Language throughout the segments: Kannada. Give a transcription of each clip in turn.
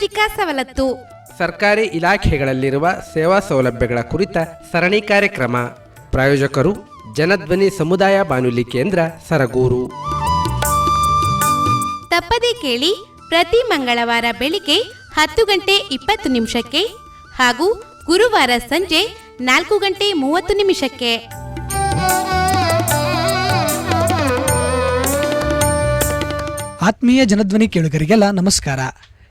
ಸಾಮಾಜಿಕ ಸವಲತ್ತು ಸರ್ಕಾರಿ ಇಲಾಖೆಗಳಲ್ಲಿರುವ ಸೇವಾ ಸೌಲಭ್ಯಗಳ ಕುರಿತ ಸರಣಿ ಕಾರ್ಯಕ್ರಮ. ಪ್ರಾಯೋಜಕರು ಜನಧ್ವನಿ ಸಮುದಾಯ ಬಾನುಲಿ ಕೇಂದ್ರ ಸರಗೂರು. ತಪ್ಪದೇ ಕೇಳಿ ಪ್ರತಿ ಮಂಗಳವಾರ ಬೆಳಿಗ್ಗೆ ಹತ್ತು ಗಂಟೆ ಇಪ್ಪತ್ತು ನಿಮಿಷಕ್ಕೆ ಹಾಗೂ ಗುರುವಾರ ಸಂಜೆ ನಾಲ್ಕು ಗಂಟೆ ಮೂವತ್ತು ನಿಮಿಷಕ್ಕೆ. ಆತ್ಮೀಯ ಜನಧ್ವನಿ ಕೇಳುಗರಿಗೆಲ್ಲ ನಮಸ್ಕಾರ.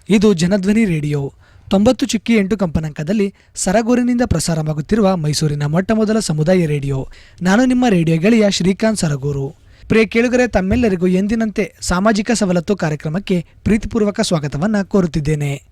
ಇದು ಜನಧ್ವನಿ ರೇಡಿಯೋ. ತೊಂಬತ್ತು ಚುಕ್ಕಿ ಎಂಟು ಕಂಪನಾಂಕದಲ್ಲಿ ಸರಗೂರಿನಿಂದ ಪ್ರಸಾರವಾಗುತ್ತಿರುವ ಮೈಸೂರಿನ ಮೊಟ್ಟಮೊದಲ ಸಮುದಾಯ ರೇಡಿಯೋ. ನಾನು ನಿಮ್ಮ ರೇಡಿಯೋ ಗೆಳೆಯ ಶ್ರೀಕಾಂತ್ ಸರಗೂರು. ಪ್ರಿಯ ಕೇಳುಗರೆ, ತಮ್ಮೆಲ್ಲರಿಗೂ ಎಂದಿನಂತೆ ಸಾಮಾಜಿಕ ಸವಲತ್ತು ಕಾರ್ಯಕ್ರಮಕ್ಕೆ ಪ್ರೀತಿಪೂರ್ವಕ ಸ್ವಾಗತವನ್ನು ಕೋರುತ್ತಿದ್ದೇನೆ.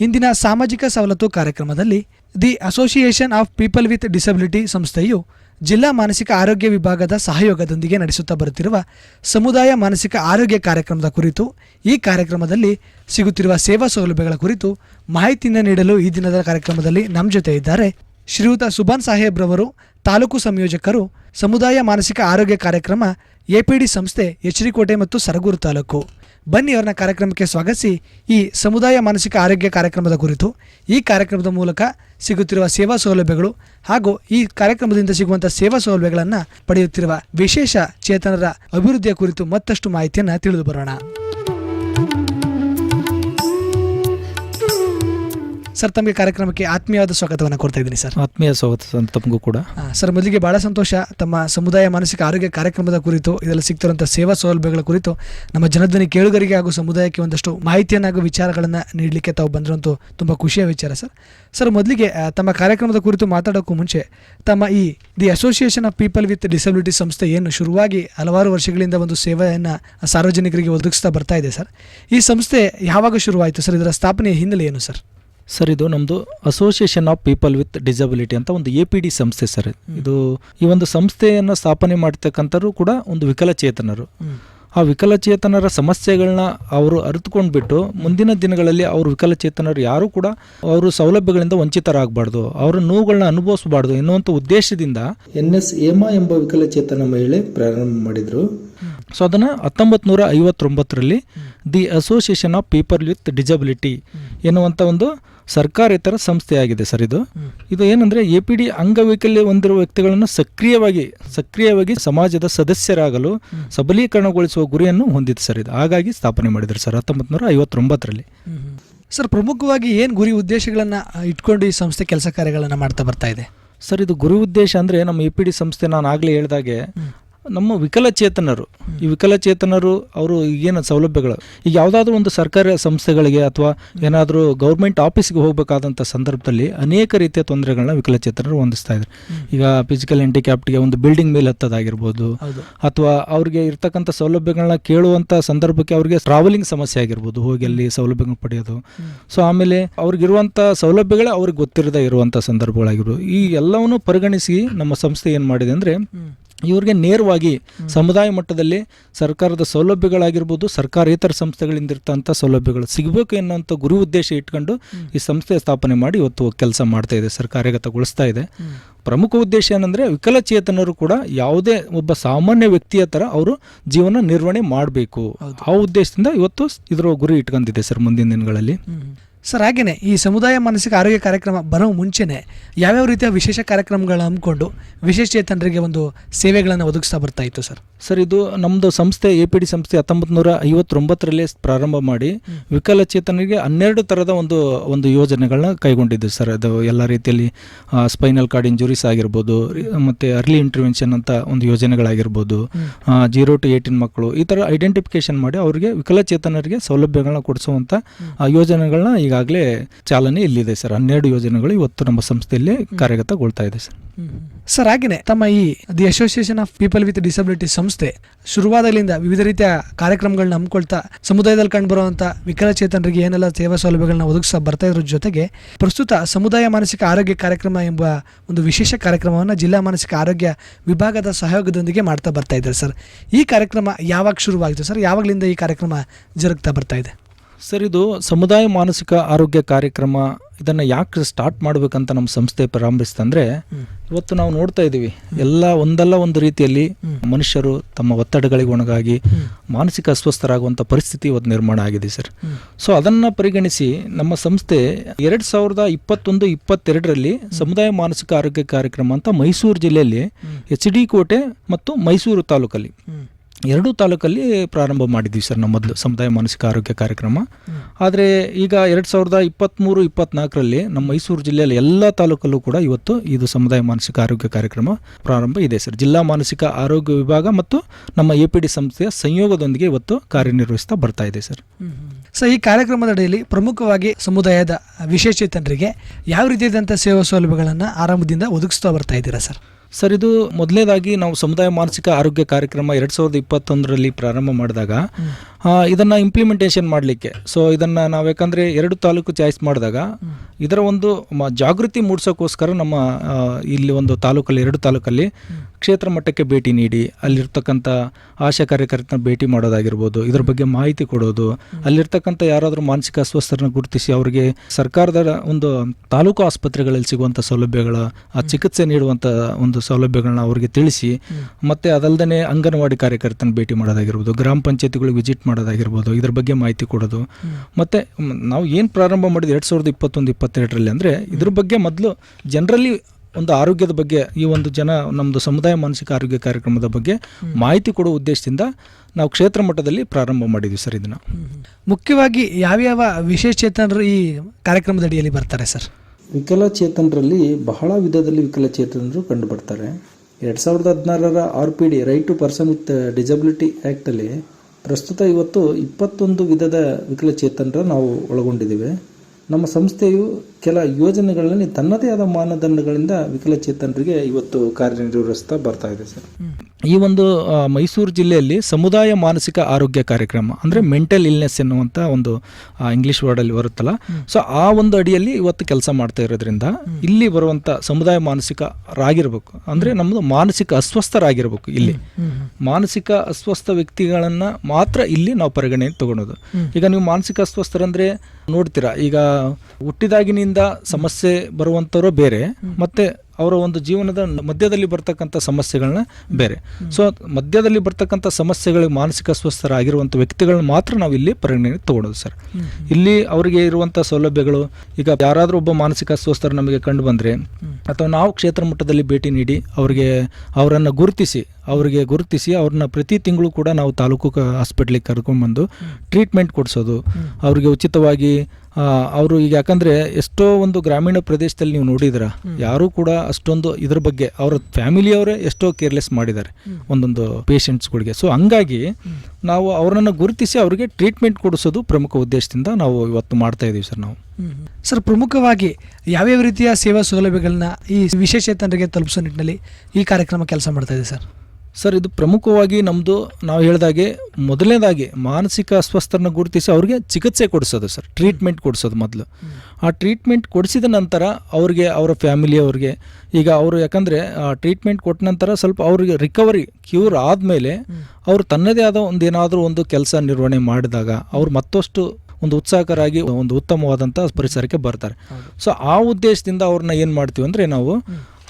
ಇಂದಿನ ಸಾಮಾಜಿಕ ಸವಲತ್ತು ಕಾರ್ಯಕ್ರಮದಲ್ಲಿ the association of people with disability ಸಂಸ್ಥೆಯು ಜಿಲ್ಲಾ ಮಾನಸಿಕ ಆರೋಗ್ಯ ವಿಭಾಗದ ಸಹಯೋಗದೊಂದಿಗೆ ನಡೆಸುತ್ತಾ ಬರುತ್ತಿರುವ ಸಮುದಾಯ ಮಾನಸಿಕ ಆರೋಗ್ಯ ಕಾರ್ಯಕ್ರಮದ ಕುರಿತು ಈ ಕಾರ್ಯಕ್ರಮದಲ್ಲಿ ಸಿಗುತ್ತಿರುವ ಸೇವಾ ಸೌಲಭ್ಯಗಳ ಕುರಿತು ಮಾಹಿತಿಯನ್ನು ನೀಡಲು ಈ ದಿನದ ಕಾರ್ಯಕ್ರಮದಲ್ಲಿ ನಮ್ಮ ಜೊತೆ ಇದ್ದಾರೆ ಶ್ರೀಯುತ ಸುಭಾನ್ ಸಾಹೇಬ್ ರವರು ತಾಲೂಕು ಸಂಯೋಜಕರು, ಸಮುದಾಯ ಮಾನಸಿಕ ಆರೋಗ್ಯ ಕಾರ್ಯಕ್ರಮ ಎಪಿಡಿ ಸಂಸ್ಥೆ ಎಚ್ಡಿಕೋಟೆ ಮತ್ತು ಸರಗೂರು ತಾಲೂಕು. ಬನ್ನಿ ಅವರನ್ನ ಕಾರ್ಯಕ್ರಮಕ್ಕೆ ಸ್ವಾಗತಿಸಿ ಈ ಸಮುದಾಯ ಮಾನಸಿಕ ಆರೋಗ್ಯ ಕಾರ್ಯಕ್ರಮದ ಕುರಿತು. ಈ ಕಾರ್ಯಕ್ರಮದ ಮೂಲಕ ಸಿಗುತ್ತಿರುವ ಸೇವಾ ಸೌಲಭ್ಯಗಳು ಹಾಗೂ ಈ ಕಾರ್ಯಕ್ರಮದಿಂದ ಸಿಗುವಂತಹ ಸೇವಾ ಸೌಲಭ್ಯಗಳನ್ನು ಪಡೆಯುತ್ತಿರುವ ವಿಶೇಷ ಚೇತನರ ಅಭಿವೃದ್ಧಿಯ ಕುರಿತು ಮತ್ತಷ್ಟು ಮಾಹಿತಿಯನ್ನು ತಿಳಿದು ಬರೋಣ. ಸರ್ ತಮಗೆ ಕಾರ್ಯಕ್ರಮಕ್ಕೆ ಆತ್ಮೀಯವಾದ ಸ್ವಾಗತವನ್ನು ಕೊಡ್ತಾ ಇದ್ದೀನಿ ಸರ್. ಆತ್ಮೀಯ ಸ್ವಾಗತ ತಮಗೂ ಕೂಡ. ಆ, ಸರ್ ಮೊದಲಿಗೆ ಬಹಳ ಸಂತೋಷ. ತಮ್ಮ ಸಮುದಾಯ ಮಾನಸಿಕ ಆರೋಗ್ಯ ಕಾರ್ಯಕ್ರಮದ ಕುರಿತು ಇದರಲ್ಲಿ ಸಿಗ್ತಿರುವಂಥ ಸೇವಾ ಸೌಲಭ್ಯಗಳ ಕುರಿತು ನಮ್ಮ ಜನಧ್ವನಿ ಕೇಳುಗರಿಗೆ ಹಾಗೂ ಸಮುದಾಯಕ್ಕೆ ಒಂದಷ್ಟು ಮಾಹಿತಿಯನ್ನು ಹಾಗೂ ವಿಚಾರಗಳನ್ನು ನೀಡಲಿಕ್ಕೆ ತಾವು ಬಂದಿರುವಂತೂ ತುಂಬ ಖುಷಿಯ ವಿಚಾರ ಸರ್. ಸರ್ ಮೊದಲಿಗೆ ಆ, ತಮ್ಮ ಕಾರ್ಯಕ್ರಮದ ಕುರಿತು ಮಾತಾಡೋಕ್ಕೂ ಮುಂಚೆ ತಮ್ಮ ಈ the association of people with disability ಸಂಸ್ಥೆ ಏನು ಶುರುವಾಗಿ ಹಲವಾರು ವರ್ಷಗಳಿಂದ ಒಂದು ಸೇವೆಯನ್ನು ಸಾರ್ವಜನಿಕರಿಗೆ ಒದಗಿಸ್ತಾ ಬರ್ತಾ ಇದೆ ಸರ್. ಈ ಸಂಸ್ಥೆ ಯಾವಾಗ ಶುರುವಾಯಿತು ಸರ್? ಇದರ ಸ್ಥಾಪನೆಯ ಹಿನ್ನೆಲೆ ಏನು ಸರ್? ಸರ್ ಇದು ನಮ್ಮದು association of people with disability ಅಂತ ಒಂದು ಎ ಪಿ ಡಿ ಸಂಸ್ಥೆ ಸರ್. ಇದು ಈ ಒಂದು ಸಂಸ್ಥೆಯನ್ನು ಸ್ಥಾಪನೆ ಮಾಡ್ತಕ್ಕಂಥವ್ರು ಕೂಡ ಒಂದು ವಿಕಲಚೇತನರು. ಆ ವಿಕಲಚೇತನರ ಸಮಸ್ಯೆಗಳನ್ನ ಅವರು ಅರಿತುಕೊಂಡ್ಬಿಟ್ಟು ಮುಂದಿನ ದಿನಗಳಲ್ಲಿ ಅವರು ವಿಕಲಚೇತನರು ಯಾರು ಕೂಡ ಅವರು ಸೌಲಭ್ಯಗಳಿಂದ ವಂಚಿತರಾಗಬಾರ್ದು ಅವರ ನೋವುಗಳನ್ನ ಅನುಭವಿಸಬಾರ್ದು ಎನ್ನುವಂಥ ಉದ್ದೇಶದಿಂದ ಎನ್ ಎಸ್ ಹೇಮಾ ಎಂಬ ವಿಕಲಚೇತನ ಮಹಿಳೆ ಪ್ರಾರಂಭ ಮಾಡಿದರು. ಸೊ ಅದನ್ನು ಹತ್ತೊಂಬತ್ತು ನೂರ ಐವತ್ತೊಂಬತ್ತರಲ್ಲಿ the association of people with disability ಎನ್ನುವಂಥ ಒಂದು ಸರ್ಕಾರೇತರ ಸಂಸ್ಥೆಯಾಗಿದೆ ಸರ್ ಇದು. ಇದು ಏನಂದ್ರೆ ಎ ಪಿ ಡಿ ಅಂಗವೈಕಲ್ಯ ಹೊಂದಿರುವ ವ್ಯಕ್ತಿಗಳನ್ನು ಸಕ್ರಿಯವಾಗಿ ಸಕ್ರಿಯವಾಗಿ ಸಮಾಜದ ಸದಸ್ಯರಾಗಲು ಸಬಲೀಕರಣಗೊಳಿಸುವ ಗುರಿಯನ್ನು ಹೊಂದಿದೆ ಸರ್ ಇದು. ಹಾಗಾಗಿ ಸ್ಥಾಪನೆ ಮಾಡಿದ್ರು ಸರ್ ಹತ್ತೊಂಬತ್ತು ನೂರ ಐವತ್ತೊಂಬತ್ತರಲ್ಲಿ ಸರ್ ಪ್ರಮುಖವಾಗಿ ಏನು ಗುರಿ ಉದ್ದೇಶಗಳನ್ನು ಇಟ್ಕೊಂಡು ಈ ಸಂಸ್ಥೆ ಕೆಲಸ ಕಾರ್ಯಗಳನ್ನು ಮಾಡ್ತಾ ಬರ್ತಾ ಇದೆ? ಸರ್ ಇದು ಗುರಿ ಉದ್ದೇಶ ಅಂದರೆ ನಮ್ಮ ಎ ಪಿ ಡಿ ಸಂಸ್ಥೆ ನಾನು ಆಗಲೇ ಹೇಳ್ದಾಗೆ ನಮ್ಮ ವಿಕಲಚೇತನರು. ಈ ವಿಕಲಚೇತನರು ಅವರು ಏನು ಸೌಲಭ್ಯಗಳು. ಈಗ ಯಾವುದಾದ್ರೂ ಒಂದು ಸರ್ಕಾರಿ ಸಂಸ್ಥೆಗಳಿಗೆ ಅಥವಾ ಏನಾದರೂ ಗೌರ್ಮೆಂಟ್ ಆಫೀಸ್ಗೆ ಹೋಗಬೇಕಾದಂಥ ಸಂದರ್ಭದಲ್ಲಿ ಅನೇಕ ರೀತಿಯ ತೊಂದರೆಗಳನ್ನ ವಿಕಲಚೇತನರು ಹೊಂದಿಸ್ತಾ ಇದ್ದಾರೆ ಈಗ ಫಿಸಿಕಲ್ ಹ್ಯಾಂಡಿಕ್ಯಾಪ್ಟ್ಗೆ ಒಂದು ಬಿಲ್ಡಿಂಗ್ ಮೇಲೆ ಹತ್ತೋದಾಗಿರ್ಬೋದು. ಅಥವಾ ಅವ್ರಿಗೆ ಇರ್ತಕ್ಕಂಥ ಸೌಲಭ್ಯಗಳನ್ನ ಕೇಳುವಂಥ ಸಂದರ್ಭಕ್ಕೆ ಅವ್ರಿಗೆ ಟ್ರಾವೆಲಿಂಗ್ ಸಮಸ್ಯೆ ಆಗಿರ್ಬೋದು ಹೋಗಿ ಅಲ್ಲಿ ಸೌಲಭ್ಯಗಳನ್ನ ಪಡೆಯೋದು. ಸೊ ಆಮೇಲೆ ಅವ್ರಿಗಿರುವಂಥ ಸೌಲಭ್ಯಗಳೇ ಅವ್ರಿಗೆ ಗೊತ್ತಿರದೇ ಇರುವಂಥ ಸಂದರ್ಭಗಳಾಗಿರ್ಬೋದು. ಈ ಎಲ್ಲವನ್ನು ಪರಿಗಣಿಸಿ ನಮ್ಮ ಸಂಸ್ಥೆ ಏನು ಮಾಡಿದೆ ಅಂದರೆ ಇವ್ರಿಗೆ ನೇರವಾಗಿ ಸಮುದಾಯ ಮಟ್ಟದಲ್ಲಿ ಸರ್ಕಾರದ ಸೌಲಭ್ಯಗಳಾಗಿರ್ಬೋದು ಸರ್ಕಾರೇತರ ಸಂಸ್ಥೆಗಳಿಂದ ಇರ್ತಂಥ ಸೌಲಭ್ಯಗಳು ಸಿಗಬೇಕು ಎನ್ನುವಂಥ ಗುರಿ ಉದ್ದೇಶ ಇಟ್ಕೊಂಡು ಈ ಸಂಸ್ಥೆ ಸ್ಥಾಪನೆ ಮಾಡಿ ಇವತ್ತು ಕೆಲಸ ಮಾಡ್ತಾ ಇದೆ ಸರ್ ಕಾರ್ಯಗತಗೊಳಿಸ್ತಾ ಇದೆ. ಪ್ರಮುಖ ಉದ್ದೇಶ ಏನಂದರೆ ವಿಕಲಚೇತನರು ಕೂಡ ಯಾವುದೇ ಒಬ್ಬ ಸಾಮಾನ್ಯ ವ್ಯಕ್ತಿಯ ಥರ ಅವರು ಜೀವನ ನಿರ್ವಹಣೆ ಮಾಡಬೇಕು. ಆ ಉದ್ದೇಶದಿಂದ ಇವತ್ತು ಇದರ ಗುರಿ ಇಟ್ಕೊಂಡಿದೆ ಸರ್ ಮುಂದಿನ ದಿನಗಳಲ್ಲಿ. ಸರ್ ಹಾಗೇನೆ ಈ ಸಮುದಾಯ ಮಾನಸಿಕ ಆರೋಗ್ಯ ಕಾರ್ಯಕ್ರಮ ಬರೋ ಮುಂಚೆನೆ ಯಾವ್ಯಾವ ರೀತಿಯ ವಿಶೇಷ ಕಾರ್ಯಕ್ರಮಗಳನ್ನ ಹಮ್ಮಿಕೊಂಡು ವಿಶೇಷ ಚೇತನರಿಗೆ ಒಂದು ಸೇವೆಗಳನ್ನು ಒದಗಿಸ್ತಾ ಬರ್ತಾ ಇತ್ತು ಸರ್? ಸರ್ ಇದು ನಮ್ಮದು ಸಂಸ್ಥೆ ಎ ಪಿ ಡಿ ಸಂಸ್ಥೆ ಹತ್ತೊಂಬತ್ತು ನೂರ ಐವತ್ತೊಂಬತ್ತರಲ್ಲಿ ಪ್ರಾರಂಭ ಮಾಡಿ ವಿಕಲಚೇತನರಿಗೆ ಹನ್ನೆರಡು ಥರದ ಒಂದು ಒಂದು ಯೋಜನೆಗಳನ್ನ ಕೈಗೊಂಡಿದ್ದು ಸರ್. ಅದು ಎಲ್ಲ ರೀತಿಯಲ್ಲಿ ಸ್ಪೈನಲ್ ಕಾರ್ಡ್ ಇಂಜುರೀಸ್ ಆಗಿರ್ಬೋದು ಮತ್ತು ಅರ್ಲಿ ಇಂಟರ್ವೆನ್ಷನ್ ಅಂತ ಒಂದು ಯೋಜನೆಗಳಾಗಿರ್ಬೋದು ಜೀರೋ ಟು ಏಯ್ಟೀನ್ ಮಕ್ಕಳು ಈ ಥರ ಐಡೆಂಟಿಫಿಕೇಶನ್ ಮಾಡಿ ಅವರಿಗೆ ವಿಕಲಚೇತನರಿಗೆ ಸೌಲಭ್ಯಗಳನ್ನ ಕೊಡಿಸುವಂಥ ಯೋಜನೆಗಳನ್ನ ಯೋಜನೆಗಳನ್ನ ಈಗಾಗಲೇ ಚಾಲನೆ ಇಲ್ಲಿದೆ ಸರ್. ಹನ್ನೆರಡು ಯೋಜನೆಗಳು ಇವತ್ತು ನಮ್ಮ ಸಂಸ್ಥೆಯಲ್ಲಿ ಕಾರ್ಯಗತಗೊಳ್ತಾ ಇದೆ ಸರ್. ಸರ್ ಹಾಗೇನೆ ತಮ್ಮ ಈ the association of people with disability ಸಂಸ್ಥೆ ಶುರುವಾದಲ್ಲಿಂದ ವಿವಿಧ ರೀತಿಯ ಕಾರ್ಯಕ್ರಮಗಳನ್ನ ಹಮ್ಮಿಕೊಳ್ತಾ ಸಮುದಾಯದಲ್ಲಿ ಕಂಡುಬರುವಂಥ ವಿಕಲಚೇತನರಿಗೆ ಏನೆಲ್ಲ ಸೇವಾ ಸೌಲಭ್ಯಗಳನ್ನ ಒದಗಿಸ್ತಾ ಬರ್ತಾ ಇದ್ರ ಜೊತೆಗೆ ಪ್ರಸ್ತುತ ಸಮುದಾಯ ಮಾನಸಿಕ ಆರೋಗ್ಯ ಕಾರ್ಯಕ್ರಮ ಎಂಬ ಒಂದು ವಿಶೇಷ ಕಾರ್ಯಕ್ರಮವನ್ನು ಜಿಲ್ಲಾ ಮಾನಸಿಕ ಆರೋಗ್ಯ ವಿಭಾಗದ ಸಹಯೋಗದೊಂದಿಗೆ ಮಾಡ್ತಾ ಬರ್ತಾ ಇದ್ದಾರೆ ಸರ್. ಈ ಕಾರ್ಯಕ್ರಮ ಯಾವಾಗ ಶುರುವಾಯಿತು ಸರ್? ಯಾವಾಗಲಿಂದ ಈ ಕಾರ್ಯಕ್ರಮ ಜರುಗ್ತಾ ಬರ್ತಾ ಇದೆ? ಸರ್ ಇದು ಸಮುದಾಯ ಮಾನಸಿಕ ಆರೋಗ್ಯ ಕಾರ್ಯಕ್ರಮ ಇದನ್ನು ಯಾಕೆ ಸ್ಟಾರ್ಟ್ ಮಾಡ್ಬೇಕಂತ ನಮ್ಮ ಸಂಸ್ಥೆ ಪ್ರಾರಂಭಿಸ್ತಂದ್ರೆ ಇವತ್ತು ನಾವು ನೋಡ್ತಾ ಇದ್ದೀವಿ ಎಲ್ಲ ಒಂದಲ್ಲ ಒಂದು ರೀತಿಯಲ್ಲಿ ಮನುಷ್ಯರು ತಮ್ಮ ಒತ್ತಡಗಳಿಗೆ ಒಣಗಾಗಿ ಮಾನಸಿಕ ಅಸ್ವಸ್ಥರಾಗುವಂಥ ಪರಿಸ್ಥಿತಿ ಇವತ್ತು ನಿರ್ಮಾಣ ಆಗಿದೆ ಸರ್. ಸೊ ಅದನ್ನು ಪರಿಗಣಿಸಿ ನಮ್ಮ ಸಂಸ್ಥೆ ಎರಡು ಸಾವಿರದ ಇಪ್ಪತ್ತೊಂದು ಇಪ್ಪತ್ತೆರಡರಲ್ಲಿ ಸಮುದಾಯ ಮಾನಸಿಕ ಆರೋಗ್ಯ ಕಾರ್ಯಕ್ರಮ ಅಂತ ಮೈಸೂರು ಜಿಲ್ಲೆಯಲ್ಲಿ ಎಚ್ ಡಿ ಕೋಟೆ ಮತ್ತು ಮೈಸೂರು ತಾಲೂಕಲ್ಲಿ ಎರಡೂ ತಾಲೂಕಲ್ಲಿ ಪ್ರಾರಂಭ ಮಾಡಿದ್ವಿ ಸರ್, ನಮ್ಮ ಮೊದಲು ಸಮುದಾಯ ಮಾನಸಿಕ ಆರೋಗ್ಯ ಕಾರ್ಯಕ್ರಮ. ಆದರೆ ಈಗ ಎರಡು ಸಾವಿರದ ಇಪ್ಪತ್ತ್ಮೂರು ಇಪ್ಪತ್ತ್ನಾಲ್ಕರಲ್ಲಿ ನಮ್ಮ ಮೈಸೂರು ಜಿಲ್ಲೆಯಲ್ಲಿ ಎಲ್ಲ ತಾಲೂಕಲ್ಲೂ ಕೂಡ ಇವತ್ತು ಇದು ಸಮುದಾಯ ಮಾನಸಿಕ ಆರೋಗ್ಯ ಕಾರ್ಯಕ್ರಮ ಪ್ರಾರಂಭ ಇದೆ ಸರ್. ಜಿಲ್ಲಾ ಮಾನಸಿಕ ಆರೋಗ್ಯ ವಿಭಾಗ ಮತ್ತು ನಮ್ಮ ಎ ಪಿ ಡಿ ಸಂಸ್ಥೆಯ ಸಂಯೋಗದೊಂದಿಗೆ ಇವತ್ತು ಕಾರ್ಯನಿರ್ವಹಿಸ್ತಾ ಬರ್ತಾ ಇದೆ ಸರ್. ಸರ್, ಈ ಕಾರ್ಯಕ್ರಮದ ಅಡಿಯಲ್ಲಿ ಪ್ರಮುಖವಾಗಿ ಸಮುದಾಯದ ವಿಶೇಷಚೇತನರಿಗೆ ಯಾವ ರೀತಿಯಾದಂಥ ಸೇವಾ ಸೌಲಭ್ಯಗಳನ್ನು ಆರಂಭದಿಂದ ಒದಗಿಸ್ತಾ ಬರ್ತಾ ಇದ್ದೀರಾ ಸರ್? ಸರ್ ಇದು ಮೊದಲನೇದಾಗಿ ನಾವು ಸಮುದಾಯ ಮಾನಸಿಕ ಆರೋಗ್ಯ ಕಾರ್ಯಕ್ರಮ ಎರಡು ಸಾವಿರದ ಇಪ್ಪತ್ತೊಂದರಲ್ಲಿ ಪ್ರಾರಂಭ ಮಾಡಿದಾಗ ಇದನ್ನು ಇಂಪ್ಲಿಮೆಂಟೇಷನ್ ಮಾಡಲಿಕ್ಕೆ. ಸೊ ಇದನ್ನು ನಾವು ಯಾಕಂದರೆ ಎರಡು ತಾಲೂಕು ಚಾಯ್ಸ್ ಮಾಡಿದಾಗ ಇದರ ಒಂದು ಮ- ಜಾಗೃತಿ ಮೂಡಿಸೋಕ್ಕೋಸ್ಕರ ನಮ್ಮ ಇಲ್ಲಿ ಒಂದು ತಾಲೂಕಲ್ಲಿ ಎರಡು ತಾಲೂಕಲ್ಲಿ ಕ್ಷೇತ್ರ ಮಟ್ಟಕ್ಕೆ ಭೇಟಿ ನೀಡಿ ಅಲ್ಲಿರ್ತಕ್ಕಂಥ ಆಶಾ ಕಾರ್ಯಕರ್ತನ ಭೇಟಿ ಮಾಡೋದಾಗಿರ್ಬೋದು ಇದ್ರ ಬಗ್ಗೆ ಮಾಹಿತಿ ಕೊಡೋದು ಅಲ್ಲಿರ್ತಕ್ಕಂಥ ಯಾರಾದರೂ ಮಾನಸಿಕ ಅಸ್ವಸ್ಥರನ್ನ ಗುರುತಿಸಿ ಅವರಿಗೆ ಸರ್ಕಾರದ ಒಂದು ತಾಲೂಕು ಆಸ್ಪತ್ರೆಗಳಲ್ಲಿ ಸಿಗುವಂಥ ಸೌಲಭ್ಯಗಳ ಆ ಚಿಕಿತ್ಸೆ ನೀಡುವಂಥ ಒಂದು ಸೌಲಭ್ಯಗಳನ್ನ ಅವರಿಗೆ ತಿಳಿಸಿ ಮತ್ತು ಅದಲ್ಲದೆ ಅಂಗನವಾಡಿ ಕಾರ್ಯಕರ್ತನ ಭೇಟಿ ಮಾಡೋದಾಗಿರ್ಬೋದು ಗ್ರಾಮ ಪಂಚಾಯತಿಗಳಿಗೆ ವಿಸಿಟ್ ಮಾಡೋದಾಗಿರ್ಬೋದು ಇದ್ರ ಬಗ್ಗೆ ಮಾಹಿತಿ ಕೊಡೋದು. ಮತ್ತು ನಾವು ಏನು ಪ್ರಾರಂಭ ಮಾಡಿದ್ವಿ ಎರಡು ಸಾವಿರದ ಇಪ್ಪತ್ತೊಂದು ಇಪ್ಪತ್ತೆರಡರಲ್ಲಿ ಅಂದರೆ ಇದ್ರ ಬಗ್ಗೆ ಮೊದಲು ಜನರಲ್ಲಿ ಒಂದು ಆರೋಗ್ಯದ ಬಗ್ಗೆ ಈ ಒಂದು ಜನ ನಮ್ಮದು ಸಮುದಾಯ ಮಾನಸಿಕ ಆರೋಗ್ಯ ಕಾರ್ಯಕ್ರಮದ ಬಗ್ಗೆ ಮಾಹಿತಿ ಕೊಡುವ ಉದ್ದೇಶದಿಂದ ನಾವು ಕ್ಷೇತ್ರ ಮಟ್ಟದಲ್ಲಿ ಪ್ರಾರಂಭ ಮಾಡಿದ್ವಿ ಸರ್ ಇದನ್ನು. ಮುಖ್ಯವಾಗಿ ಯಾವ್ಯಾವ ವಿಶೇಷಚೇತನರು ಈ ಕಾರ್ಯಕ್ರಮದ ಅಡಿಯಲ್ಲಿ ಬರ್ತಾರೆ ಸರ್? ವಿಕಲಚೇತನರಲ್ಲಿ ಬಹಳ ವಿಧದಲ್ಲಿ ವಿಕಲಚೇತನರು ಕಂಡು ಬರ್ತಾರೆ ಎರಡು ಸಾವಿರದ ಹದಿನಾರರ R P D right to person with disability ಆ್ಯಕ್ಟಲ್ಲಿ ಪ್ರಸ್ತುತ ಇವತ್ತು ಇಪ್ಪತ್ತೊಂದು ವಿಧದ ವಿಕಲಚೇತನರ ನಾವು ಒಳಗೊಂಡಿದ್ದೇವೆ. ನಮ್ಮ ಸಂಸ್ಥೆಯು ಕೆಲ ಯೋಜನೆಗಳಲ್ಲಿ ತನ್ನದೇ ಆದ ಮಾನದಂಡಗಳಿಂದ ವಿಕಲಚೇತನರಿಗೆ ಇವತ್ತು ಕಾರ್ಯನಿರ್ವಹಿಸ್ತಾ ಬರ್ತಾ ಇದೆ ಸರ್. ಈ ಒಂದು ಮೈಸೂರು ಜಿಲ್ಲೆಯಲ್ಲಿ ಸಮುದಾಯ ಮಾನಸಿಕ ಆರೋಗ್ಯ ಕಾರ್ಯಕ್ರಮ ಅಂದರೆ ಮೆಂಟಲ್ ಇಲ್ನೆಸ್ ಎನ್ನುವಂಥ ಒಂದು ಇಂಗ್ಲೀಷ್ ವರ್ಡಲ್ಲಿ ಬರುತ್ತಲ್ಲ ಸೊ ಆ ಒಂದು ಅಡಿಯಲ್ಲಿ ಇವತ್ತು ಕೆಲಸ ಮಾಡ್ತಾ ಇರೋದ್ರಿಂದ ಇಲ್ಲಿ ಬರುವಂಥ ಸಮುದಾಯ ಮಾನಸಿಕರಾಗಿರ್ಬೇಕು ಅಂದರೆ ನಮ್ಮದು ಮಾನಸಿಕ ಅಸ್ವಸ್ಥರಾಗಿರ್ಬೇಕು ಇಲ್ಲಿ. ಮಾನಸಿಕ ಅಸ್ವಸ್ಥ ವ್ಯಕ್ತಿಗಳನ್ನು ಮಾತ್ರ ಇಲ್ಲಿ ನಾವು ಪರಿಗಣನೆ ತಗೊಳೋದು ಈಗ ನೀವು ಮಾನಸಿಕ ಅಸ್ವಸ್ಥರಂದರೆ ನೋಡ್ತೀರಾ ಈಗ ಹುಟ್ಟಿದಾಗಿನಿಂದ ಸಮಸ್ಯೆ ಬರುವಂಥವ್ರು ಬೇರೆ ಮತ್ತೆ ಅವರ ಒಂದು ಜೀವನದ ಮಧ್ಯದಲ್ಲಿ ಬರ್ತಕ್ಕಂಥ ಸಮಸ್ಯೆಗಳನ್ನ ಬೇರೆ. ಸೊ ಮಧ್ಯದಲ್ಲಿ ಬರ್ತಕ್ಕಂಥ ಸಮಸ್ಯೆಗಳಿಗೆ ಮಾನಸಿಕ ಅಸ್ವಸ್ಥರಾಗಿರುವಂಥ ವ್ಯಕ್ತಿಗಳನ್ನ ಮಾತ್ರ ನಾವು ಇಲ್ಲಿ ಪರಿಗಣನೆ ತಗೊಳ್ಳೋದು ಸರ್. ಇಲ್ಲಿ ಅವರಿಗೆ ಇರುವಂಥ ಸೌಲಭ್ಯಗಳು ಈಗ ಯಾರಾದರೂ ಒಬ್ಬ ಮಾನಸಿಕ ಅಸ್ವಸ್ಥರು ನಮಗೆ ಕಂಡು ಬಂದರೆ ಅಥವಾ ನಾವು ಕ್ಷೇತ್ರ ಮಟ್ಟದಲ್ಲಿ ಭೇಟಿ ನೀಡಿ ಅವರಿಗೆ ಅವರನ್ನು ಗುರುತಿಸಿ ಅವರಿಗೆ ಗುರುತಿಸಿ ಅವ್ರನ್ನ ಪ್ರತಿ ತಿಂಗಳು ಕೂಡ ನಾವು ತಾಲೂಕು ಹಾಸ್ಪಿಟ್ಲಿಗೆ ಕರ್ಕೊಂಡ್ಬಂದು ಟ್ರೀಟ್ಮೆಂಟ್ ಕೊಡಿಸೋದು ಅವರಿಗೆ ಉಚಿತವಾಗಿ ಅವರು ಈಗ ಯಾಕಂದರೆ ಎಷ್ಟೋ ಒಂದು ಗ್ರಾಮೀಣ ಪ್ರದೇಶದಲ್ಲಿ ನೀವು ನೋಡಿದ್ರ ಯಾರೂ ಕೂಡ ಅಷ್ಟೊಂದು ಇದ್ರ ಬಗ್ಗೆ ಅವರ ಫ್ಯಾಮಿಲಿಯವರೇ ಎಷ್ಟೋ ಕೇರ್ಲೆಸ್ ಮಾಡಿದ್ದಾರೆ ಒಂದೊಂದು ಪೇಷಂಟ್ಸ್ಗಳಿಗೆ ಸೊ ಹಂಗಾಗಿ ನಾವು ಅವರನ್ನು ಗುರುತಿಸಿ ಅವರಿಗೆ ಟ್ರೀಟ್ಮೆಂಟ್ ಕೊಡಿಸೋದು ಪ್ರಮುಖ ಉದ್ದೇಶದಿಂದ ನಾವು ಇವತ್ತು ಮಾಡ್ತಾ ಇದ್ದೀವಿ ಸರ್ ನಾವು. ಸರ್ ಪ್ರಮುಖವಾಗಿ ಯಾವ್ಯಾವ ರೀತಿಯ ಸೇವಾ ಸೌಲಭ್ಯಗಳನ್ನ ಈ ವಿಶೇಷಚೇತನರಿಗೆ ತಲುಪಿಸೋ ನಿಟ್ಟಿನಲ್ಲಿ ಈ ಕಾರ್ಯಕ್ರಮ ಕೆಲಸ ಮಾಡ್ತಾ ಇದೆ ಸರ್? ಸರ್, ಇದು ಪ್ರಮುಖವಾಗಿ ನಮ್ಮದು ನಾವು ಹೇಳಿದಾಗೆ ಮೊದಲನೇದಾಗಿ ಮಾನಸಿಕ ಅಸ್ವಸ್ಥರನ್ನ ಗುರುತಿಸಿ ಅವ್ರಿಗೆ ಚಿಕಿತ್ಸೆ ಕೊಡಿಸೋದು ಸರ್ ಟ್ರೀಟ್ಮೆಂಟ್ ಕೊಡಿಸೋದು ಮೊದಲು. ಆ ಟ್ರೀಟ್ಮೆಂಟ್ ಕೊಡಿಸಿದ ನಂತರ ಅವ್ರಿಗೆ, ಅವರ ಫ್ಯಾಮಿಲಿಯವ್ರಿಗೆ ಈಗ ಅವರು ಯಾಕಂದರೆ ಆ ಟ್ರೀಟ್ಮೆಂಟ್ ಕೊಟ್ಟ ನಂತರ ಸ್ವಲ್ಪ ಅವ್ರಿಗೆ ರಿಕವರಿ ಕ್ಯೂರ್ ಆದಮೇಲೆ ಅವರು ತನ್ನದೇ ಆದ ಒಂದು ಏನಾದರೂ ಒಂದು ಕೆಲಸ ನಿರ್ವಹಣೆ ಮಾಡಿದಾಗ ಅವ್ರು ಮತ್ತಷ್ಟು ಒಂದು ಉತ್ಸಾಹಕರಾಗಿ ಒಂದು ಉತ್ತಮವಾದಂಥ ಪರಿಸರಕ್ಕೆ ಬರ್ತಾರೆ. ಸೊ ಆ ಉದ್ದೇಶದಿಂದ ಅವ್ರನ್ನ ಏನು ಮಾಡ್ತೀವಿ ಅಂದರೆ ನಾವು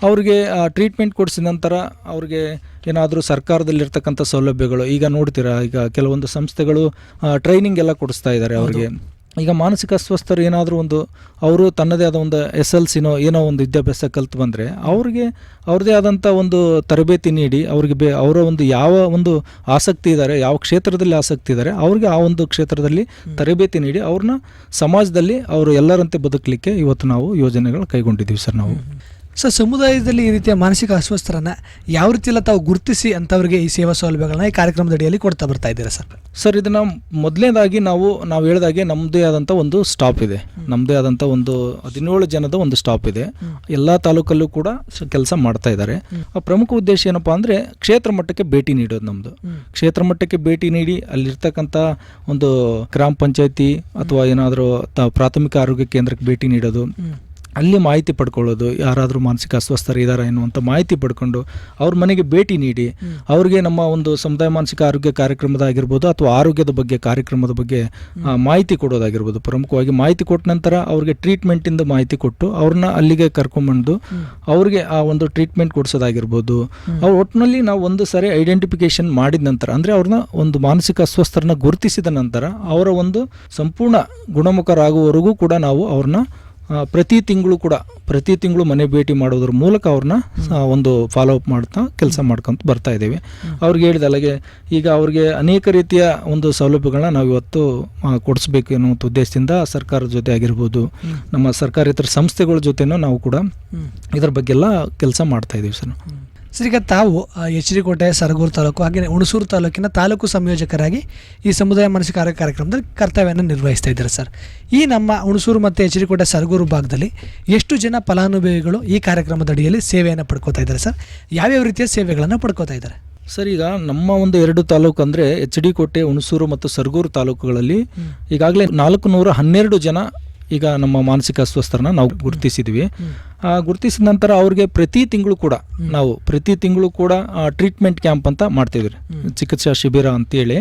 ಅವ್ರಿಗೆ ಟ್ರೀಟ್ಮೆಂಟ್ ಕೊಡಿಸಿದ ನಂತರ ಅವ್ರಿಗೆ ಏನಾದರೂ ಸರ್ಕಾರದಲ್ಲಿರ್ತಕ್ಕಂಥ ಸೌಲಭ್ಯಗಳು ಈಗ ನೋಡ್ತೀರಾ ಈಗ ಕೆಲವೊಂದು ಸಂಸ್ಥೆಗಳು ಟ್ರೈನಿಂಗ್ ಎಲ್ಲ ಕೊಡಿಸ್ತಾ ಇದ್ದಾರೆ ಅವ್ರಿಗೆ. ಈಗ ಮಾನಸಿಕ ಅಸ್ವಸ್ಥರು ಏನಾದರೂ ಒಂದು ಅವರು ತನ್ನದೇ ಆದ ಒಂದು ಎಸ್ ಎಲ್ ಸಿನೋ ಏನೋ ಒಂದು ವಿದ್ಯಾಭ್ಯಾಸ ಕಲ್ತು ಬಂದರೆ ಅವ್ರಿಗೆ ಅವ್ರದ್ದೇ ಆದಂಥ ಒಂದು ತರಬೇತಿ ನೀಡಿ ಅವ್ರಿಗೆ ಬೇ ಅವರ ಒಂದು ಯಾವ ಒಂದು ಆಸಕ್ತಿ ಇದ್ದಾರೆ ಯಾವ ಕ್ಷೇತ್ರದಲ್ಲಿ ಆಸಕ್ತಿ ಇದ್ದಾರೆ ಅವ್ರಿಗೆ ಆ ಒಂದು ಕ್ಷೇತ್ರದಲ್ಲಿ ತರಬೇತಿ ನೀಡಿ ಅವ್ರನ್ನ ಸಮಾಜದಲ್ಲಿ ಅವರು ಎಲ್ಲರಂತೆ ಬದುಕಲಿಕ್ಕೆ ಇವತ್ತು ನಾವು ಯೋಜನೆಗಳು ಕೈಗೊಂಡಿದ್ದೀವಿ ಸರ್ ನಾವು. ಸರ್ ಸಮುದಾಯದಲ್ಲಿ ಈ ರೀತಿಯ ಮಾನಸಿಕ ಅಸ್ವಸ್ಥರನ್ನ ಯಾವ ರೀತಿ ಎಲ್ಲ ತಾವು ಗುರುತಿಸಿ ಅಂಥವ್ರಿಗೆ ಈ ಸೇವಾ ಸೌಲಭ್ಯಗಳನ್ನ ಈ ಕಾರ್ಯಕ್ರಮದ ಅಡಿಯಲ್ಲಿ ಕೊಡ್ತಾ ಬರ್ತಾ ಇದ್ದೀರಾ ಸರ್? ಸರ್ ಇದನ್ನು ಮೊದಲನೇದಾಗಿ ನಾವು ನಾವು ಹೇಳಿದಾಗೆ ನಮ್ಮದೇ ಆದಂಥ ಒಂದು ಸ್ಟಾಪ್ ಇದೆ. ನಮ್ಮದೇ ಆದಂಥ ಒಂದು ಹದಿನೇಳು ಜನದ ಒಂದು ಸ್ಟಾಪ್ ಇದೆ. ಎಲ್ಲ ತಾಲೂಕಲ್ಲೂ ಕೂಡ ಕೆಲಸ ಮಾಡ್ತಾ ಇದ್ದಾರೆ ಆ ಪ್ರಮುಖ ಉದ್ದೇಶ ಏನಪ್ಪ ಅಂದರೆ ಕ್ಷೇತ್ರ ಮಟ್ಟಕ್ಕೆ ಭೇಟಿ ನೀಡೋದು ನಮ್ಮದು ಕ್ಷೇತ್ರ ಮಟ್ಟಕ್ಕೆ ಭೇಟಿ ನೀಡಿ ಅಲ್ಲಿರ್ತಕ್ಕಂಥ ಒಂದು ಗ್ರಾಮ ಪಂಚಾಯತಿ ಅಥವಾ ಏನಾದರೂ ಪ್ರಾಥಮಿಕ ಆರೋಗ್ಯ ಕೇಂದ್ರಕ್ಕೆ ಭೇಟಿ ನೀಡೋದು. ಅಲ್ಲಿ ಮಾಹಿತಿ ಪಡ್ಕೊಳ್ಳೋದು ಯಾರಾದರೂ ಮಾನಸಿಕ ಅಸ್ವಸ್ಥರು ಇದ್ದಾರಾ ಎನ್ನುವಂಥ ಮಾಹಿತಿ ಪಡ್ಕೊಂಡು ಅವ್ರ ಮನೆಗೆ ಭೇಟಿ ನೀಡಿ ಅವ್ರಿಗೆ ನಮ್ಮ ಒಂದು ಸಮುದಾಯ ಮಾನಸಿಕ ಆರೋಗ್ಯ ಕಾರ್ಯಕ್ರಮದ ಆಗಿರ್ಬೋದು ಅಥವಾ ಆರೋಗ್ಯದ ಬಗ್ಗೆ ಕಾರ್ಯಕ್ರಮದ ಬಗ್ಗೆ ಮಾಹಿತಿ ಕೊಡೋದಾಗಿರ್ಬೋದು. ಪ್ರಮುಖವಾಗಿ ಮಾಹಿತಿ ಕೊಟ್ಟ ನಂತರ ಅವ್ರಿಗೆ ಟ್ರೀಟ್ಮೆಂಟಿಂದ ಮಾಹಿತಿ ಕೊಟ್ಟು ಅವ್ರನ್ನ ಅಲ್ಲಿಗೆ ಕರ್ಕೊಂಬಂದು ಅವ್ರಿಗೆ ಆ ಒಂದು ಟ್ರೀಟ್ಮೆಂಟ್ ಕೊಡಿಸೋದಾಗಿರ್ಬೋದು. ಅವ್ರ ಒಟ್ಟಿನಲ್ಲಿ ನಾವು ಒಂದು ಸಾರಿ ಐಡೆಂಟಿಫಿಕೇಶನ್ ಮಾಡಿದ ನಂತರ ಅಂದರೆ ಅವ್ರನ್ನ ಒಂದು ಮಾನಸಿಕ ಅಸ್ವಸ್ಥರನ್ನ ಗುರುತಿಸಿದ ನಂತರ ಅವರ ಒಂದು ಸಂಪೂರ್ಣ ಗುಣಮುಖರಾಗುವವರೆಗೂ ಕೂಡ ನಾವು ಅವ್ರನ್ನ ಪ್ರತಿ ತಿಂಗಳು ಕೂಡ ಪ್ರತಿ ತಿಂಗಳು ಮನೆ ಭೇಟಿ ಮಾಡೋದ್ರ ಮೂಲಕ ಅವ್ರನ್ನ ಒಂದು ಫಾಲೋ ಅಪ್ ಮಾಡ್ತಾ ಕೆಲಸ ಮಾಡ್ಕೊಂತ ಬರ್ತಾ ಇದ್ದೀವಿ. ಅವ್ರಿಗೆ ಹೇಳಿದಲ್ಲಾಗೆ ಈಗ ಅವ್ರಿಗೆ ಅನೇಕ ರೀತಿಯ ಒಂದು ಸೌಲಭ್ಯಗಳನ್ನ ನಾವು ಇವತ್ತು ಕೊಡಿಸ್ಬೇಕು ಅನ್ನುವಂಥ ಉದ್ದೇಶದಿಂದ ಸರ್ಕಾರದ ಜೊತೆ ಆಗಿರ್ಬೋದು ನಮ್ಮ ಸರ್ಕಾರೇತರ ಸಂಸ್ಥೆಗಳ ಜೊತೆನೂ ನಾವು ಕೂಡ ಇದ್ರ ಬಗ್ಗೆಲ್ಲ ಕೆಲಸ ಮಾಡ್ತಾ ಇದ್ದೀವಿ ಸರ್. ಸರ್ ಈಗ ತಾವು ಎಚ್ ಡಿ ಕೋಟೆ ಸರಗೂರು ತಾಲೂಕು ಹಾಗೆ ಹುಣಸೂರು ತಾಲೂಕಿನ ತಾಲೂಕು ಸಂಯೋಜಕರಾಗಿ ಈ ಸಮುದಾಯ ಮಾನಸಿಕ ಆರೋಗ್ಯ ಕಾರ್ಯಕ್ರಮದಲ್ಲಿ ಕರ್ತವ್ಯವನ್ನು ನಿರ್ವಹಿಸ್ತಾ ಇದ್ದಾರೆ ಸರ್. ಈ ನಮ್ಮ ಹುಣಸೂರು ಮತ್ತು ಎಚ್ ಡಿ ಕೋಟೆ ಸರಗೂರು ಭಾಗದಲ್ಲಿ ಎಷ್ಟು ಜನ ಫಲಾನುಭವಿಗಳು ಈ ಕಾರ್ಯಕ್ರಮದ ಅಡಿಯಲ್ಲಿ ಸೇವೆಯನ್ನು ಪಡ್ಕೋತಾ ಇದ್ದಾರೆ ಸರ್? ಯಾವ್ಯಾವ ರೀತಿಯ ಸೇವೆಗಳನ್ನು ಪಡ್ಕೋತಾ ಇದ್ದಾರೆ? ಸರ್ ಈಗ ನಮ್ಮ ಒಂದು ಎರಡು ತಾಲೂಕು ಅಂದರೆ ಎಚ್ ಡಿ ಕೋಟೆ ಹುಣಸೂರು ಮತ್ತು ಸರಗೂರು ತಾಲೂಕುಗಳಲ್ಲಿ ಈಗಾಗಲೇ ನಾಲ್ಕು ನೂರ ಹನ್ನೆರಡು ಜನ ಈಗ ನಮ್ಮ ಮಾನಸಿಕ ಅಸ್ವಸ್ಥರನ್ನ ನಾವು ಗುರುತಿಸಿದ್ವಿ. ಆ, ಗುರುತಿಸಿದ ನಂತರ ಅವ್ರಿಗೆ ಪ್ರತಿ ತಿಂಗಳು ಕೂಡ ನಾವು ಪ್ರತಿ ತಿಂಗಳು ಕೂಡ ಟ್ರೀಟ್ಮೆಂಟ್ ಕ್ಯಾಂಪ್ ಅಂತ ಮಾಡ್ತಿದ್ವಿ ಚಿಕಿತ್ಸಾ ಶಿಬಿರ ಅಂತೇಳಿ.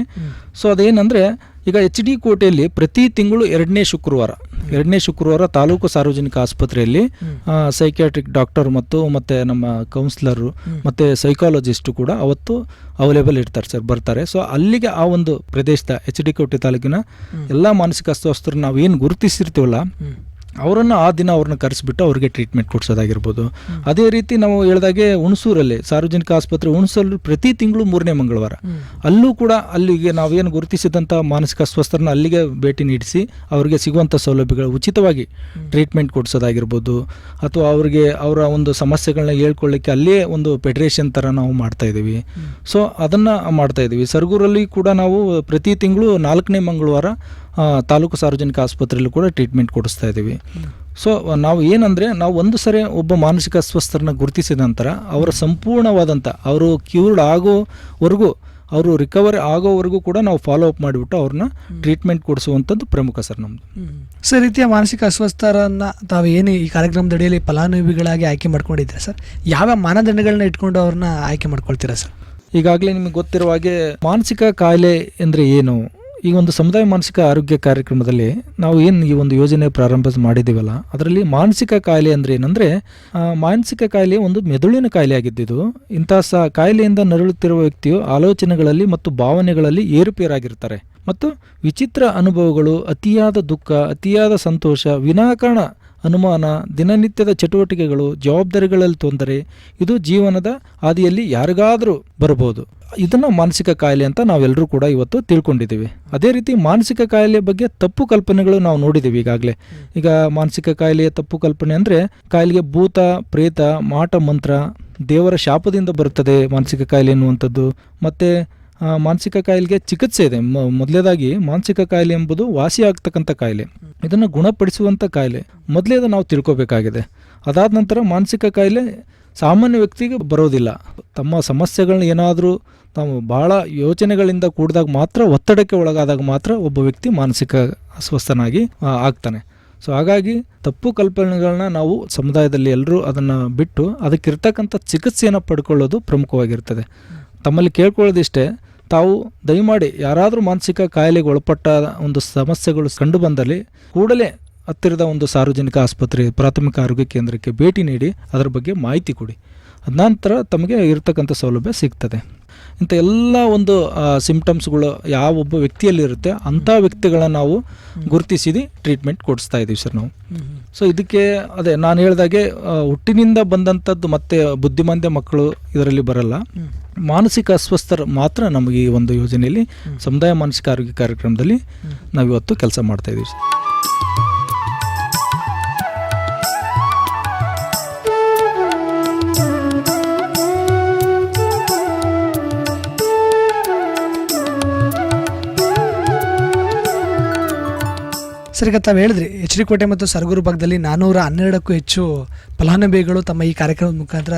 ಸೊ ಅದೇನಂದ್ರೆ ಈಗ ಎಚ್ ಡಿ ಕೋಟೆಯಲ್ಲಿ ಪ್ರತಿ ತಿಂಗಳು ಎರಡನೇ ಶುಕ್ರವಾರ ಎರಡನೇ ಶುಕ್ರವಾರ ತಾಲೂಕು ಸಾರ್ವಜನಿಕ ಆಸ್ಪತ್ರೆಯಲ್ಲಿ ಸೈಕ್ಯಾಟ್ರಿಕ್ ಡಾಕ್ಟರ್ ಮತ್ತು ಮತ್ತೆ ನಮ್ಮ ಕೌನ್ಸಿಲರು ಮತ್ತೆ ಸೈಕಾಲಜಿಸ್ಟ್ ಕೂಡ ಅವತ್ತು ಅವೈಲೇಬಲ್ ಇರ್ತಾರೆ ಸರ್ ಬರ್ತಾರೆ. ಸೊ ಅಲ್ಲಿಗೆ ಆ ಒಂದು ಪ್ರದೇಶದ ಎಚ್ ಡಿ ಕೋಟೆ ತಾಲೂಕಿನ ಎಲ್ಲ ಮಾನಸಿಕ ಅಸ್ವಸ್ಥರು ನಾವು ಏನು ಗುರುತಿಸಿರ್ತೀವಲ್ಲ ಅವರನ್ನು ಆ ದಿನ ಅವ್ರನ್ನ ಕರೆಸಿಬಿಟ್ಟು ಅವ್ರಿಗೆ ಟ್ರೀಟ್ಮೆಂಟ್ ಕೊಡಿಸೋದಾಗಿರ್ಬೋದು. ಅದೇ ರೀತಿ ನಾವು ಹೇಳಿದಾಗೆ ಹುಣಸೂರಲ್ಲಿ ಸಾರ್ವಜನಿಕ ಆಸ್ಪತ್ರೆ ಹುಣಸೂರಲ್ಲಿ ಪ್ರತಿ ತಿಂಗಳು ಮೂರನೇ ಮಂಗಳವಾರ. ಅಲ್ಲೂ ಕೂಡ ಅಲ್ಲಿಗೆ ನಾವೇನು ಗುರುತಿಸಿದಂಥ ಮಾನಸಿಕ ಅಸ್ವಸ್ಥರನ್ನ ಅಲ್ಲಿಗೆ ಭೇಟಿ ನೀಡಿಸಿ ಅವರಿಗೆ ಸಿಗುವಂಥ ಸೌಲಭ್ಯಗಳು ಉಚಿತವಾಗಿ ಟ್ರೀಟ್ಮೆಂಟ್ ಕೊಡಿಸೋದಾಗಿರ್ಬೋದು. ಅಥವಾ ಅವರಿಗೆ ಅವರ ಒಂದು ಸಮಸ್ಯೆಗಳನ್ನ ಹೇಳ್ಕೊಳ್ಳಿಕ್ಕೆ ಅಲ್ಲೇ ಒಂದು ಫೆಡರೇಷನ್ ಥರ ನಾವು ಮಾಡ್ತಾ ಇದ್ದೀವಿ. ಸೊ ಅದನ್ನು ಮಾಡ್ತಾ ಇದ್ದೀವಿ. ಸರ್ಗೂರಲ್ಲಿ ಕೂಡ ನಾವು ಪ್ರತಿ ತಿಂಗಳು ನಾಲ್ಕನೇ ಮಂಗಳವಾರ ತಾಲೂಕು ಸಾರ್ವಜನಿಕ ಆಸ್ಪತ್ರೆಯಲ್ಲೂ ಕೂಡ ಟ್ರೀಟ್ಮೆಂಟ್ ಕೊಡಿಸ್ತಾ ಇದ್ದೀವಿ. ಸೊ ನಾವು ಏನಂದರೆ ನಾವು ಒಂದು ಸರಿ ಒಬ್ಬ ಮಾನಸಿಕ ಅಸ್ವಸ್ಥರನ್ನ ಗುರುತಿಸಿದ ನಂತರ ಅವರ ಸಂಪೂರ್ಣವಾದಂಥ ಅವರು ಕ್ಯೂರ್ಡ್ ಆಗೋವರೆಗೂ ಅವರು ರಿಕವರಿ ಆಗೋವರೆಗೂ ಕೂಡ ನಾವು ಫಾಲೋ ಅಪ್ ಮಾಡಿಬಿಟ್ಟು ಅವ್ರನ್ನ ಟ್ರೀಟ್ಮೆಂಟ್ ಕೊಡಿಸುವಂಥದ್ದು ಪ್ರಮುಖ ಸರ್ ನಮ್ಮದು ಸರ್ ರೀತಿಯ ಮಾನಸಿಕ ಅಸ್ವಸ್ಥರನ್ನ ತಾವು ಏನು ಈ ಕಾರ್ಯಕ್ರಮದ ಅಡಿಯಲ್ಲಿ ಫಲಾನುಭವಿಗಳಾಗಿ ಆಯ್ಕೆ ಮಾಡ್ಕೊಂಡಿದ್ದೀರಾ ಸರ್? ಯಾವ ಮಾನದಂಡಗಳನ್ನ ಇಟ್ಕೊಂಡು ಅವ್ರನ್ನ ಆಯ್ಕೆ ಮಾಡ್ಕೊಳ್ತೀರಾ ಸರ್? ಈಗಾಗಲೇ ನಿಮಗೆ ಗೊತ್ತಿರುವ ಹಾಗೆ ಮಾನಸಿಕ ಕಾಯಿಲೆ ಅಂದರೆ ಏನು? ಈ ಒಂದು ಸಮುದಾಯ ಮಾನಸಿಕ ಆರೋಗ್ಯ ಕಾರ್ಯಕ್ರಮದಲ್ಲಿ ನಾವು ಏನು ಈ ಒಂದು ಯೋಜನೆ ಪ್ರಾರಂಭ ಮಾಡಿದ್ದೀವಲ್ಲ, ಅದರಲ್ಲಿ ಮಾನಸಿಕ ಕಾಯಿಲೆ ಅಂದರೆ ಏನಂದರೆ ಮಾನಸಿಕ ಕಾಯಿಲೆ ಒಂದು ಮೆದುಳಿನ ಕಾಯಿಲೆ ಆಗಿದ್ದಿದ್ದು ಇಂಥ ಸಹ ಕಾಯಿಲೆಯಿಂದ ನರಳುತ್ತಿರುವ ವ್ಯಕ್ತಿಯು ಆಲೋಚನೆಗಳಲ್ಲಿ ಮತ್ತು ಭಾವನೆಗಳಲ್ಲಿ ಏರುಪೇರಾಗಿರ್ತಾರೆ. ಮತ್ತು ವಿಚಿತ್ರ ಅನುಭವಗಳು, ಅತಿಯಾದ ದುಃಖ, ಅತಿಯಾದ ಸಂತೋಷ, ವಿನಾಕಾರಣ ಅನುಮಾನ, ದಿನನಿತ್ಯದ ಚಟುವಟಿಕೆಗಳು, ಜವಾಬ್ದಾರಿಗಳಲ್ಲಿ ತೊಂದರೆ, ಇದು ಜೀವನದ ಹಾದಿಯಲ್ಲಿ ಯಾರಿಗಾದರೂ ಬರಬಹುದು. ಇದನ್ನು ಮಾನಸಿಕ ಕಾಯಿಲೆ ಅಂತ ನಾವೆಲ್ಲರೂ ಕೂಡ ಇವತ್ತು ತಿಳ್ಕೊಂಡಿದ್ದೀವಿ. ಅದೇ ರೀತಿ ಮಾನಸಿಕ ಕಾಯಿಲೆ ಬಗ್ಗೆ ತಪ್ಪು ಕಲ್ಪನೆಗಳು ನಾವು ನೋಡಿದ್ದೀವಿ ಈಗಾಗಲೇ. ಈಗ ಮಾನಸಿಕ ಕಾಯಿಲೆಯ ತಪ್ಪು ಕಲ್ಪನೆ ಅಂದರೆ ಕಾಯಿಲೆಗೆ ಭೂತ, ಪ್ರೇತ, ಮಾಟ, ಮಂತ್ರ ದೇವರ ಶಾಪದಿಂದ ಬರುತ್ತದೆ ಮಾನಸಿಕ ಕಾಯಿಲೆ ಎನ್ನುವಂಥದ್ದು. ಮತ್ತು ಮಾನಸಿಕ ಕಾಯಿಲೆಗೆ ಚಿಕಿತ್ಸೆ ಇದೆ. ಮೊದಲೇದಾಗಿ ಮಾನಸಿಕ ಕಾಯಿಲೆ ಎಂಬುದು ವಾಸಿ ಆಗ್ತಕ್ಕಂಥ ಕಾಯಿಲೆ. ಇದನ್ನು ಗುಣಪಡಿಸುವಂಥ ಕಾಯಿಲೆ ಮೊದಲೇ ಅದು ನಾವು ತಿಳ್ಕೊಬೇಕಾಗಿದೆ. ಅದಾದ ನಂತರ ಮಾನಸಿಕ ಕಾಯಿಲೆ ಸಾಮಾನ್ಯ ವ್ಯಕ್ತಿಗೆ ಬರೋದಿಲ್ಲ. ತಮ್ಮ ಸಮಸ್ಯೆಗಳನ್ನ ಏನಾದರೂ ತಾವು ಭಾಳ ಯೋಚನೆಗಳಿಂದ ಕೂಡಿದಾಗ ಮಾತ್ರ, ಒತ್ತಡಕ್ಕೆ ಒಳಗಾದಾಗ ಮಾತ್ರ ಒಬ್ಬ ವ್ಯಕ್ತಿ ಮಾನಸಿಕ ಅಸ್ವಸ್ಥನಾಗಿ ಆಗ್ತಾನೆ. ಸೊ, ಹಾಗಾಗಿ ತಪ್ಪು ಕಲ್ಪನೆಗಳನ್ನ ನಾವು ಸಮುದಾಯದಲ್ಲಿ ಎಲ್ಲರೂ ಅದನ್ನು ಬಿಟ್ಟು ಅದಕ್ಕಿರ್ತಕ್ಕಂಥ ಚಿಕಿತ್ಸೆಯನ್ನು ಪಡ್ಕೊಳ್ಳೋದು ಪ್ರಮುಖವಾಗಿರ್ತದೆ. ತಮ್ಮಲ್ಲಿ ಕೇಳ್ಕೊಳ್ಳೋದಿಷ್ಟೇ ತಾವು ದಯಮಾಡಿ ಯಾರಾದರೂ ಮಾನಸಿಕ ಕಾಯಿಲೆಗೆ ಒಳಪಟ್ಟ ಒಂದು ಸಮಸ್ಯೆಗಳು ಕಂಡು ಬಂದಲ್ಲಿ ಕೂಡಲೇ ಹತ್ತಿರದ ಒಂದು ಸಾರ್ವಜನಿಕ ಆಸ್ಪತ್ರೆ, ಪ್ರಾಥಮಿಕ ಆರೋಗ್ಯ ಕೇಂದ್ರಕ್ಕೆ ಭೇಟಿ ನೀಡಿ, ಅದರ ಬಗ್ಗೆ ಮಾಹಿತಿ ಕೊಡಿ. ನಂತರ ತಮಗೆ ಇರತಕ್ಕಂಥ ಸೌಲಭ್ಯ ಸಿಗ್ತದೆ. ಇಂಥ ಎಲ್ಲ ಒಂದು ಸಿಂಪ್ಟಮ್ಸ್ಗಳು ಯಾವ ಒಬ್ಬ ವ್ಯಕ್ತಿಯಲ್ಲಿರುತ್ತೆ ಅಂಥ ವ್ಯಕ್ತಿಗಳನ್ನ ನಾವು ಗುರುತಿಸಿದಿ ಟ್ರೀಟ್ಮೆಂಟ್ ಕೊಡಿಸ್ತಾ ಇದ್ದೀವಿ ಸರ್ ನಾವು. ಸೊ ಇದಕ್ಕೆ ಅದೇ ನಾನು ಹೇಳ್ದಾಗೆ ಹುಟ್ಟಿನಿಂದ ಬಂದಂಥದ್ದು ಮತ್ತೆ ಬುದ್ಧಿಮಾಂದ್ಯ ಮಕ್ಕಳು ಇದರಲ್ಲಿ ಬರಲ್ಲ. ಮಾನಸಿಕ ಅಸ್ವಸ್ಥರು ಮಾತ್ರ ನಮಗೆ ಈ ಒಂದು ಯೋಜನೆಯಲ್ಲಿ ಸಮುದಾಯ ಮಾನಸಿಕ ಆರೋಗ್ಯ ಕಾರ್ಯಕ್ರಮದಲ್ಲಿ ನಾವಿವತ್ತು ಕೆಲಸ ಮಾಡ್ತಾ ಇದ್ದೀವಿ ಸರ್. ಸರ್ ಈಗ ತಾವು ಹೇಳಿದ್ರಿ ಎಚ್ ಡಿ ಕೋಟೆ ಮತ್ತು ಸರಗೂರು ಭಾಗದಲ್ಲಿ ನಾನ್ನೂರ ಹನ್ನೆರಡಕ್ಕೂ ಹೆಚ್ಚು ಫಲಾನುಭವಿಗಳು ತಮ್ಮ ಈ ಕಾರ್ಯಕ್ರಮದ ಮುಖಾಂತರ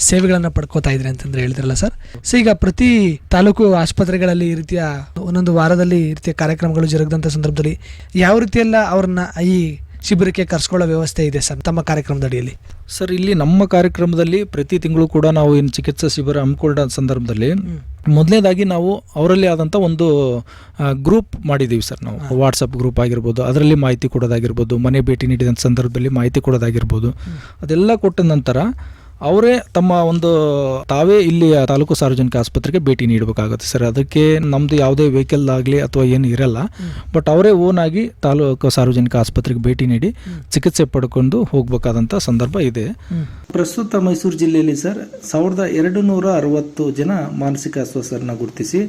ಸೇವೆಗಳನ್ನು ಪಡ್ಕೋತಾ ಇದ್ರಿ ಅಂತಂದ್ರೆ ಹೇಳಿದ್ರಲ್ಲ ಸರ್. ಸೊ ಈಗ ಪ್ರತಿ ತಾಲೂಕು ಆಸ್ಪತ್ರೆಗಳಲ್ಲಿ ಈ ರೀತಿಯ ಒಂದೊಂದು ವಾರದಲ್ಲಿ ಈ ರೀತಿಯ ಕಾರ್ಯಕ್ರಮಗಳು ಜರುಗಿದಂಥ ಸಂದರ್ಭದಲ್ಲಿ ಯಾವ ರೀತಿಯೆಲ್ಲ ಅವ್ರನ್ನ ಈ ಶಿಬಿರಕ್ಕೆ ಕರ್ಸ್ಕೊಳ್ಳೋ ವ್ಯವಸ್ಥೆ ಇದೆ ಸರ್ ತಮ್ಮ ಕಾರ್ಯಕ್ರಮದ ಅಡಿಯಲ್ಲಿ ಸರ್ ಇಲ್ಲಿ ನಮ್ಮ ಕಾರ್ಯಕ್ರಮದಲ್ಲಿ ಪ್ರತಿ ತಿಂಗಳು ಕೂಡ ನಾವು ಏನು ಚಿಕಿತ್ಸಾ ಶಿಬಿರ ಹಮ್ಮಿಕೊಂಡ ಸಂದರ್ಭದಲ್ಲಿ ಮೊದಲನೇದಾಗಿ ನಾವು ಅವರಲ್ಲಿ ಆದಂಥ ಒಂದು ಗ್ರೂಪ್ ಮಾಡಿದ್ದೀವಿ ಸರ್ ನಾವು. ವಾಟ್ಸಪ್ ಗ್ರೂಪ್ ಆಗಿರ್ಬೋದು ಅದರಲ್ಲಿ ಮಾಹಿತಿ ಕೊಡೋದಾಗಿರ್ಬೋದು ಮನೆ ಭೇಟಿ ನೀಡಿದಂಥ ಸಂದರ್ಭದಲ್ಲಿ ಮಾಹಿತಿ ಕೊಡೋದಾಗಿರ್ಬೋದು. ಅದೆಲ್ಲ ಕೊಟ್ಟ ನಂತರ ಅವರೇ ತಮ್ಮ ಒಂದು ತಾವೇ ಇಲ್ಲಿ ತಾಲೂಕು ಸಾರ್ವಜನಿಕ ಆಸ್ಪತ್ರೆಗೆ ಭೇಟಿ ನೀಡಬೇಕಾಗುತ್ತೆ ಸರ್. ಅದಕ್ಕೆ ನಮ್ದು ಯಾವುದೇ ವೆಹಿಕಲ್ ಆಗಲಿ ಅಥವಾ ಏನು ಇರಲ್ಲ. ಬಟ್ ಅವರೇ ಓನ್ ಆಗಿ ತಾಲೂಕು ಸಾರ್ವಜನಿಕ ಆಸ್ಪತ್ರೆಗೆ ಭೇಟಿ ನೀಡಿ ಚಿಕಿತ್ಸೆ ಪಡ್ಕೊಂಡು ಹೋಗಬೇಕಾದಂಥ ಸಂದರ್ಭ ಇದೆ. ಪ್ರಸ್ತುತ ಮೈಸೂರು ಜಿಲ್ಲೆಯಲ್ಲಿ ಸರ್ ಸಾವಿರದ ಎರಡು ನೂರ ಅರವತ್ತು ಜನ ಮಾನಸಿಕ ಅಸ್ವಸ್ಥರನ್ನ ಗುರುತಿಸಿ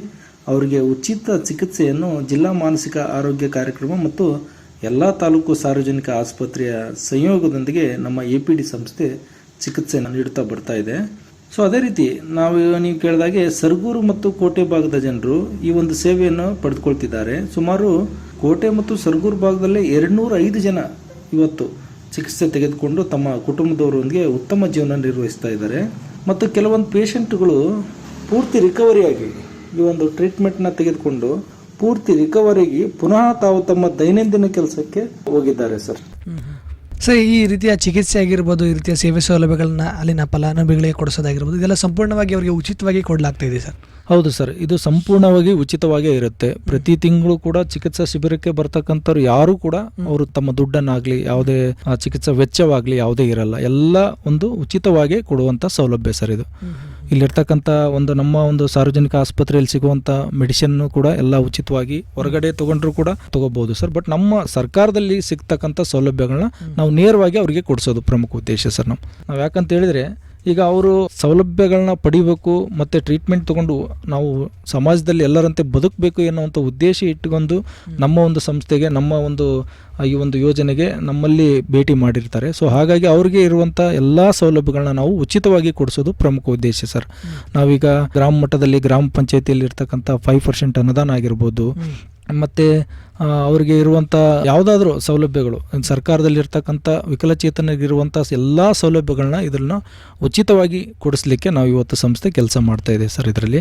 ಅವರಿಗೆ ಉಚಿತ ಚಿಕಿತ್ಸೆಯನ್ನು ಜಿಲ್ಲಾ ಮಾನಸಿಕ ಆರೋಗ್ಯ ಕಾರ್ಯಕ್ರಮ ಮತ್ತು ಎಲ್ಲ ತಾಲೂಕು ಸಾರ್ವಜನಿಕ ಆಸ್ಪತ್ರೆಯ ಸಂಯೋಗದೊಂದಿಗೆ ನಮ್ಮ ಎ ಪಿ ಡಿ ಸಂಸ್ಥೆ ಚಿಕಿತ್ಸೆಯನ್ನು ನೀಡುತ್ತಾ ಬರ್ತಾ ಇದೆ. ಸೊ ಅದೇ ರೀತಿ ನಾವು ನೀವು ಕೇಳಿದಾಗೆ ಸರಗೂರು ಮತ್ತು ಕೋಟೆ ಭಾಗದ ಜನರು ಈ ಒಂದು ಸೇವೆಯನ್ನು ಪಡೆದುಕೊಳ್ತಿದ್ದಾರೆ. ಸುಮಾರು ಕೋಟೆ ಮತ್ತು ಸರ್ಗೂರು ಭಾಗದಲ್ಲೇ ಎರಡುನೂರ ಐದು ಜನ ಇವತ್ತು ಚಿಕಿತ್ಸೆ ತೆಗೆದುಕೊಂಡು ತಮ್ಮ ಕುಟುಂಬದವರೊಂದಿಗೆ ಉತ್ತಮ ಜೀವನ ನಿರ್ವಹಿಸ್ತಾ ಇದ್ದಾರೆ. ಮತ್ತು ಕೆಲವೊಂದು ಪೇಷಂಟ್ಗಳು ಪೂರ್ತಿ ರಿಕವರಿಯಾಗಿ ಈ ಒಂದು ಟ್ರೀಟ್ಮೆಂಟ್ನ ತೆಗೆದುಕೊಂಡು ಪೂರ್ತಿ ರಿಕವರಿಗೆ ಪುನಃ ತಾವು ತಮ್ಮ ದೈನಂದಿನ ಕೆಲಸಕ್ಕೆ ಹೋಗಿದ್ದಾರೆ ಸರ್ ಸರ್ ಈ ರೀತಿಯ ಚಿಕಿತ್ಸೆ ಆಗಿರ್ಬೋದು ಈ ರೀತಿಯ ಸೇವೆ ಸೌಲಭ್ಯಗಳನ್ನ ಅಲ್ಲಿನ ಫಲಾನುಭವಿಗಳಿಗೆ ಕೊಡಿಸೋದಾಗಿರ್ಬೋದು ಇದೆಲ್ಲ ಸಂಪೂರ್ಣವಾಗಿ ಅವರಿಗೆ ಉಚಿತವಾಗಿ ಕೊಡಲಾಗ್ತಾ ಇದೆ ಸರ್. ಹೌದು ಸರ್ ಇದು ಸಂಪೂರ್ಣವಾಗಿ ಉಚಿತವಾಗೇ ಇರುತ್ತೆ. ಪ್ರತಿ ತಿಂಗಳು ಕೂಡ ಚಿಕಿತ್ಸಾ ಶಿಬಿರಕ್ಕೆ ಬರ್ತಕ್ಕಂಥವ್ರು ಯಾರು ಕೂಡ ಅವರು ತಮ್ಮ ದುಡ್ಡನ್ನಾಗಲಿ ಯಾವುದೇ ಚಿಕಿತ್ಸಾ ವೆಚ್ಚವಾಗಲಿ ಯಾವುದೇ ಇರಲ್ಲ. ಎಲ್ಲ ಒಂದು ಉಚಿತವಾಗಿ ಕೊಡುವಂಥ ಸೌಲಭ್ಯ ಸರ್ ಇದು. ಇಲ್ಲಿರ್ತಕ್ಕಂಥ ಒಂದು ನಮ್ಮ ಒಂದು ಸಾರ್ವಜನಿಕ ಆಸ್ಪತ್ರೆಯಲ್ಲಿ ಸಿಗುವಂಥ ಮೆಡಿಸಿನ್ನು ಕೂಡ ಎಲ್ಲ ಉಚಿತವಾಗಿ ಹೊರಗಡೆ ತೊಗೊಂಡ್ರು ಕೂಡ ತಗೋಬಹುದು ಸರ್. ಬಟ್ ನಮ್ಮ ಸರ್ಕಾರದಲ್ಲಿ ಸಿಗ್ತಕ್ಕಂಥ ಸೌಲಭ್ಯಗಳನ್ನ ನಾವು ನೇರವಾಗಿ ಅವರಿಗೆ ಕೊಡಿಸೋದು ಪ್ರಮುಖ ಉದ್ದೇಶ ಸರ್ ನಾವು ನಾವು ಯಾಕಂತ ಹೇಳಿದ್ರೆ ಈಗ ಅವರು ಸೌಲಭ್ಯಗಳನ್ನ ಪಡಿಬೇಕು ಮತ್ತು ಟ್ರೀಟ್ಮೆಂಟ್ ತಗೊಂಡು ನಾವು ಸಮಾಜದಲ್ಲಿ ಎಲ್ಲರಂತೆ ಬದುಕಬೇಕು ಎನ್ನುವಂಥ ಉದ್ದೇಶ ಇಟ್ಟುಕೊಂಡು ನಮ್ಮ ಒಂದು ಸಂಸ್ಥೆಗೆ ನಮ್ಮ ಒಂದು ಈ ಒಂದು ಯೋಜನೆಗೆ ನಮ್ಮಲ್ಲಿ ಭೇಟಿ ಮಾಡಿರ್ತಾರೆ. ಸೊ ಹಾಗಾಗಿ ಅವರಿಗೆ ಇರುವಂಥ ಎಲ್ಲ ಸೌಲಭ್ಯಗಳನ್ನ ನಾವು ಉಚಿತವಾಗಿ ಕೊಡಿಸೋದು ಪ್ರಮುಖ ಉದ್ದೇಶ ಸರ್. ನಾವೀಗ ಗ್ರಾಮ ಮಟ್ಟದಲ್ಲಿ ಗ್ರಾಮ ಪಂಚಾಯತಿಯಲ್ಲಿ ಇರ್ತಕ್ಕಂಥ ಫೈವ್ ಪರ್ಸೆಂಟ್ ಅನುದಾನ ಆಗಿರ್ಬೋದು ಮತ್ತು ಅವರಿಗೆ ಇರುವಂಥ ಯಾವುದಾದ್ರೂ ಸೌಲಭ್ಯಗಳು ಸರ್ಕಾರದಲ್ಲಿ ಇರ್ತಕ್ಕಂಥ ವಿಕಲಚೇತನರಿಗಿರುವಂಥ ಎಲ್ಲ ಸೌಲಭ್ಯಗಳನ್ನ ಇದನ್ನ ಉಚಿತವಾಗಿ ಕೊಡಿಸ್ಲಿಕ್ಕೆ ನಾವು ಇವತ್ತು ಸಂಸ್ಥೆ ಕೆಲಸ ಮಾಡ್ತಾ ಇದೆ ಸರ್ ಇದರಲ್ಲಿ.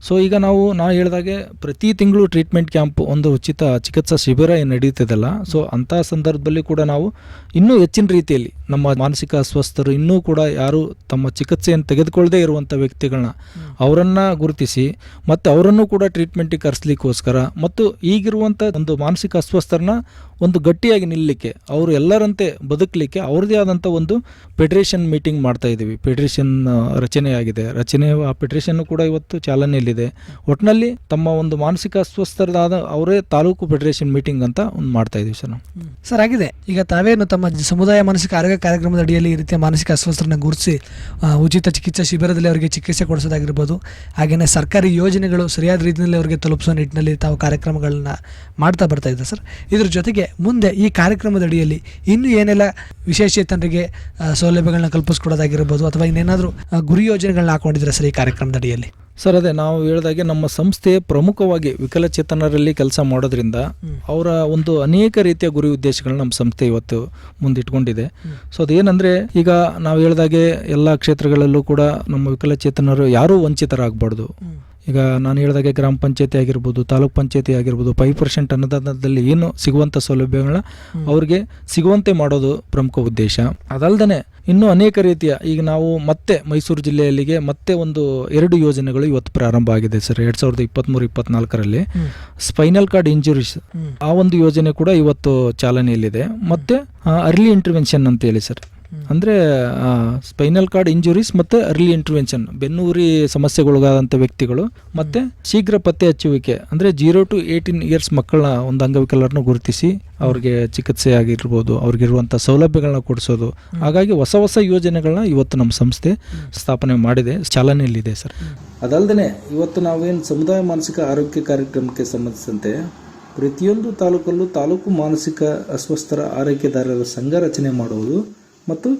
ಸೊ ಈಗ ನಾವು ನಾ ಹೇಳಿದಾಗೆ ಪ್ರತಿ ತಿಂಗಳು ಟ್ರೀಟ್ಮೆಂಟ್ ಕ್ಯಾಂಪ್ ಒಂದು ಉಚಿತ ಚಿಕಿತ್ಸಾ ಶಿಬಿರ ಏನು ನಡೀತದಲ್ಲ ಸೊ ಅಂಥ ಸಂದರ್ಭದಲ್ಲಿ ಕೂಡ ನಾವು ಇನ್ನೂ ಹೆಚ್ಚಿನ ರೀತಿಯಲ್ಲಿ ನಮ್ಮ ಮಾನಸಿಕ ಅಸ್ವಸ್ಥರು ಇನ್ನೂ ಕೂಡ ಯಾರು ತಮ್ಮ ಚಿಕಿತ್ಸೆಯನ್ನು ತೆಗೆದುಕೊಳ್ಳದೇ ಇರುವಂಥ ವ್ಯಕ್ತಿಗಳನ್ನ ಅವರನ್ನು ಗುರುತಿಸಿ ಮತ್ತು ಅವರನ್ನು ಕೂಡ ಟ್ರೀಟ್ಮೆಂಟಿಗೆ ಕರೆಸ್ಲಿಕ್ಕೋಸ್ಕರ ಮತ್ತು ಈಗಿರುವಂಥ ಒಂದು ಮಾನಸಿಕ ಅಸ್ವಸ್ಥರನ್ನ ಒಂದು ಗಟ್ಟಿಯಾಗಿ ನಿಲ್ಲಲಿಕ್ಕೆ ಅವರು ಎಲ್ಲರಂತೆ ಬದುಕಲಿಕ್ಕೆ ಅವ್ರದ್ದೇ ಆದಂಥ ಒಂದು ಫೆಡರೇಷನ್ ಮೀಟಿಂಗ್ ಮಾಡ್ತಾ ಇದ್ದೀವಿ. ಫೆಡರೇಷನ್ ರಚನೆಯಾಗಿದೆ. ರಚನೆ, ಆ ಫೆಡರೇಷನ್ ಕೂಡ ಇವತ್ತು ಚಾಲನೆಯಲ್ಲಿದೆ. ಒಟ್ಟಿನಲ್ಲಿ ತಮ್ಮ ಒಂದು ಮಾನಸಿಕ ಅಸ್ವಸ್ಥರದಾದ ಅವರೇ ತಾಲೂಕು ಫೆಡರೇಷನ್ ಮೀಟಿಂಗ್ ಅಂತ ಒಂದು ಮಾಡ್ತಾ ಇದ್ದೀವಿ ಸರ್ ಸರ್, ಆಗಿದೆ. ಈಗ ತಾವೇನು ತಮ್ಮ ಸಮುದಾಯ ಮಾನಸಿಕ ಆರೋಗ್ಯ ಕಾರ್ಯಕ್ರಮದ ಅಡಿಯಲ್ಲಿ ಈ ರೀತಿಯ ಮಾನಸಿಕ ಅಸ್ವಸ್ಥರನ್ನ ಗುರುತಿಸಿ ಉಚಿತ ಚಿಕಿತ್ಸಾ ಶಿಬಿರದಲ್ಲಿ ಅವರಿಗೆ ಚಿಕಿತ್ಸೆ ಕೊಡಿಸೋದಾಗಿರ್ಬೋದು ಹಾಗೆಯೇ ಸರ್ಕಾರಿ ಯೋಜನೆಗಳು ಸರಿಯಾದ ರೀತಿಯಲ್ಲಿ ಅವರಿಗೆ ತಲುಪಿಸೋ ನಿಟ್ಟಿನಲ್ಲಿ ತಾವು ಕಾರ್ಯಕ್ರಮಗಳನ್ನ ಮಾಡ್ತಾ ಬರ್ತಾ ಇದ್ದೆ ಸರ್? ಇದ್ರ ಜೊತೆಗೆ ಮುಂದೆ ಈ ಕಾರ್ಯಕ್ರಮದ ಅಡಿಯಲ್ಲಿ ಇನ್ನೂ ಏನೆಲ್ಲ ವಿಶೇಷಚೇತನರಿಗೆ ಸೌಲಭ್ಯಗಳನ್ನ ಕಲ್ಪಿಸ್ಕೊಡೋದಾಗಿರ್ಬೋದು ಅಥವಾ ಇನ್ನೇನಾದರೂ ಗುರಿ ಯೋಜನೆಗಳನ್ನ ಹಾಕೊಂಡಿದ್ರೆ ಸರ್ ಈ ಕಾರ್ಯಕ್ರಮದ ಅಡಿಯಲ್ಲಿ? ಸರ್ ಅದೇ ನಾವು ಹೇಳಿದಾಗೆ ನಮ್ಮ ಸಂಸ್ಥೆ ಪ್ರಮುಖವಾಗಿ ವಿಕಲಚೇತನರಲ್ಲಿ ಕೆಲಸ ಮಾಡೋದ್ರಿಂದ ಅವರ ಒಂದು ಅನೇಕ ರೀತಿಯ ಗುರಿ ಉದ್ದೇಶಗಳನ್ನ ನಮ್ಮ ಸಂಸ್ಥೆ ಇವತ್ತು ಮುಂದಿಟ್ಕೊಂಡಿದೆ. ಸೊ ಅದೇನಂದ್ರೆ ಈಗ ನಾವು ಹೇಳಿದಾಗೆ ಎಲ್ಲ ಕ್ಷೇತ್ರಗಳಲ್ಲೂ ಕೂಡ ನಮ್ಮ ವಿಕಲಚೇತನರು ಯಾರೂ ವಂಚಿತರಾಗಬಾರ್ದು. ಈಗ ನಾನು ಹೇಳಿದಾಗೆ ಗ್ರಾಮ ಪಂಚಾಯತಿ ಆಗಿರ್ಬೋದು ತಾಲೂಕ್ ಪಂಚಾಯತಿ ಆಗಿರ್ಬೋದು ಫೈವ್ ಪರ್ಸೆಂಟ್ ಅನುದಾನದಲ್ಲಿ ಏನು ಸಿಗುವಂಥ ಸೌಲಭ್ಯಗಳನ್ನ ಅವ್ರಿಗೆ ಸಿಗುವಂತೆ ಮಾಡೋದು ಪ್ರಮುಖ ಉದ್ದೇಶ. ಅದಲ್ಲದೆ ಇನ್ನೂ ಅನೇಕ ರೀತಿಯ ಈಗ ನಾವು ಮತ್ತೆ ಮೈಸೂರು ಜಿಲ್ಲೆಯಲ್ಲಿಗೆ ಮತ್ತೆ ಒಂದು ಎರಡು ಯೋಜನೆಗಳು ಇವತ್ತು ಪ್ರಾರಂಭ ಆಗಿದೆ ಸರ್ ಎರಡ್ ಸಾವಿರದ ಇಪ್ಪತ್ತ್ಮೂರು ಇಪ್ಪತ್ನಾಲ್ಕರಲ್ಲಿ. ಸ್ಪೈನಲ್ ಕಾರ್ಡ್ ಇಂಜುರೀಸ್ ಆ ಒಂದು ಯೋಜನೆ ಕೂಡ ಇವತ್ತು ಚಾಲನೆಯಲ್ಲಿದೆ. ಮತ್ತೆ ಅರ್ಲಿ ಇಂಟರ್ವೆನ್ಷನ್ ಅಂತ ಹೇಳಿ ಸರ್. ಅಂದರೆ ಸ್ಪೈನಲ್ ಕಾರ್ಡ್ ಇಂಜುರೀಸ್ ಮತ್ತು ಅರ್ಲಿ ಇಂಟರ್ವೆನ್ಷನ್ ಬೆನ್ನುಹುರಿ ಸಮಸ್ಯೆಗೊಳಗಾದಂಥ ವ್ಯಕ್ತಿಗಳು ಮತ್ತು ಶೀಘ್ರ ಪತ್ತೆ ಹಚ್ಚುವಿಕೆ ಅಂದರೆ ಜೀರೋ ಟು ಏಯ್ಟೀನ್ ಇಯರ್ಸ್ ಮಕ್ಕಳನ್ನ ಒಂದು ಅಂಗವಿಕಲರನ್ನು ಗುರುತಿಸಿ ಅವ್ರಿಗೆ ಚಿಕಿತ್ಸೆ ಆಗಿರ್ಬೋದು ಅವ್ರಿಗಿರುವಂಥ ಸೌಲಭ್ಯಗಳನ್ನ ಕೊಡಿಸೋದು. ಹಾಗಾಗಿ ಹೊಸ ಹೊಸ ಯೋಜನೆಗಳನ್ನ ಇವತ್ತು ನಮ್ಮ ಸಂಸ್ಥೆ ಸ್ಥಾಪನೆ ಮಾಡಿದೆ ಚಾಲನೆಯಲ್ಲಿದೆ ಸರ್. ಅದಲ್ಲದೆ ಇವತ್ತು ನಾವೇನು ಸಮುದಾಯ ಮಾನಸಿಕ ಆರೋಗ್ಯ ಕಾರ್ಯಕ್ರಮಕ್ಕೆ ಸಂಬಂಧಿಸಿದಂತೆ ಪ್ರತಿಯೊಂದು ತಾಲೂಕಲ್ಲೂ ತಾಲೂಕು ಮಾನಸಿಕ ಅಸ್ವಸ್ಥರ ಆರೈಕೆದಾರರ ಸಂಘ ರಚನೆ ಮಾಡುವುದು ಮತ್ತು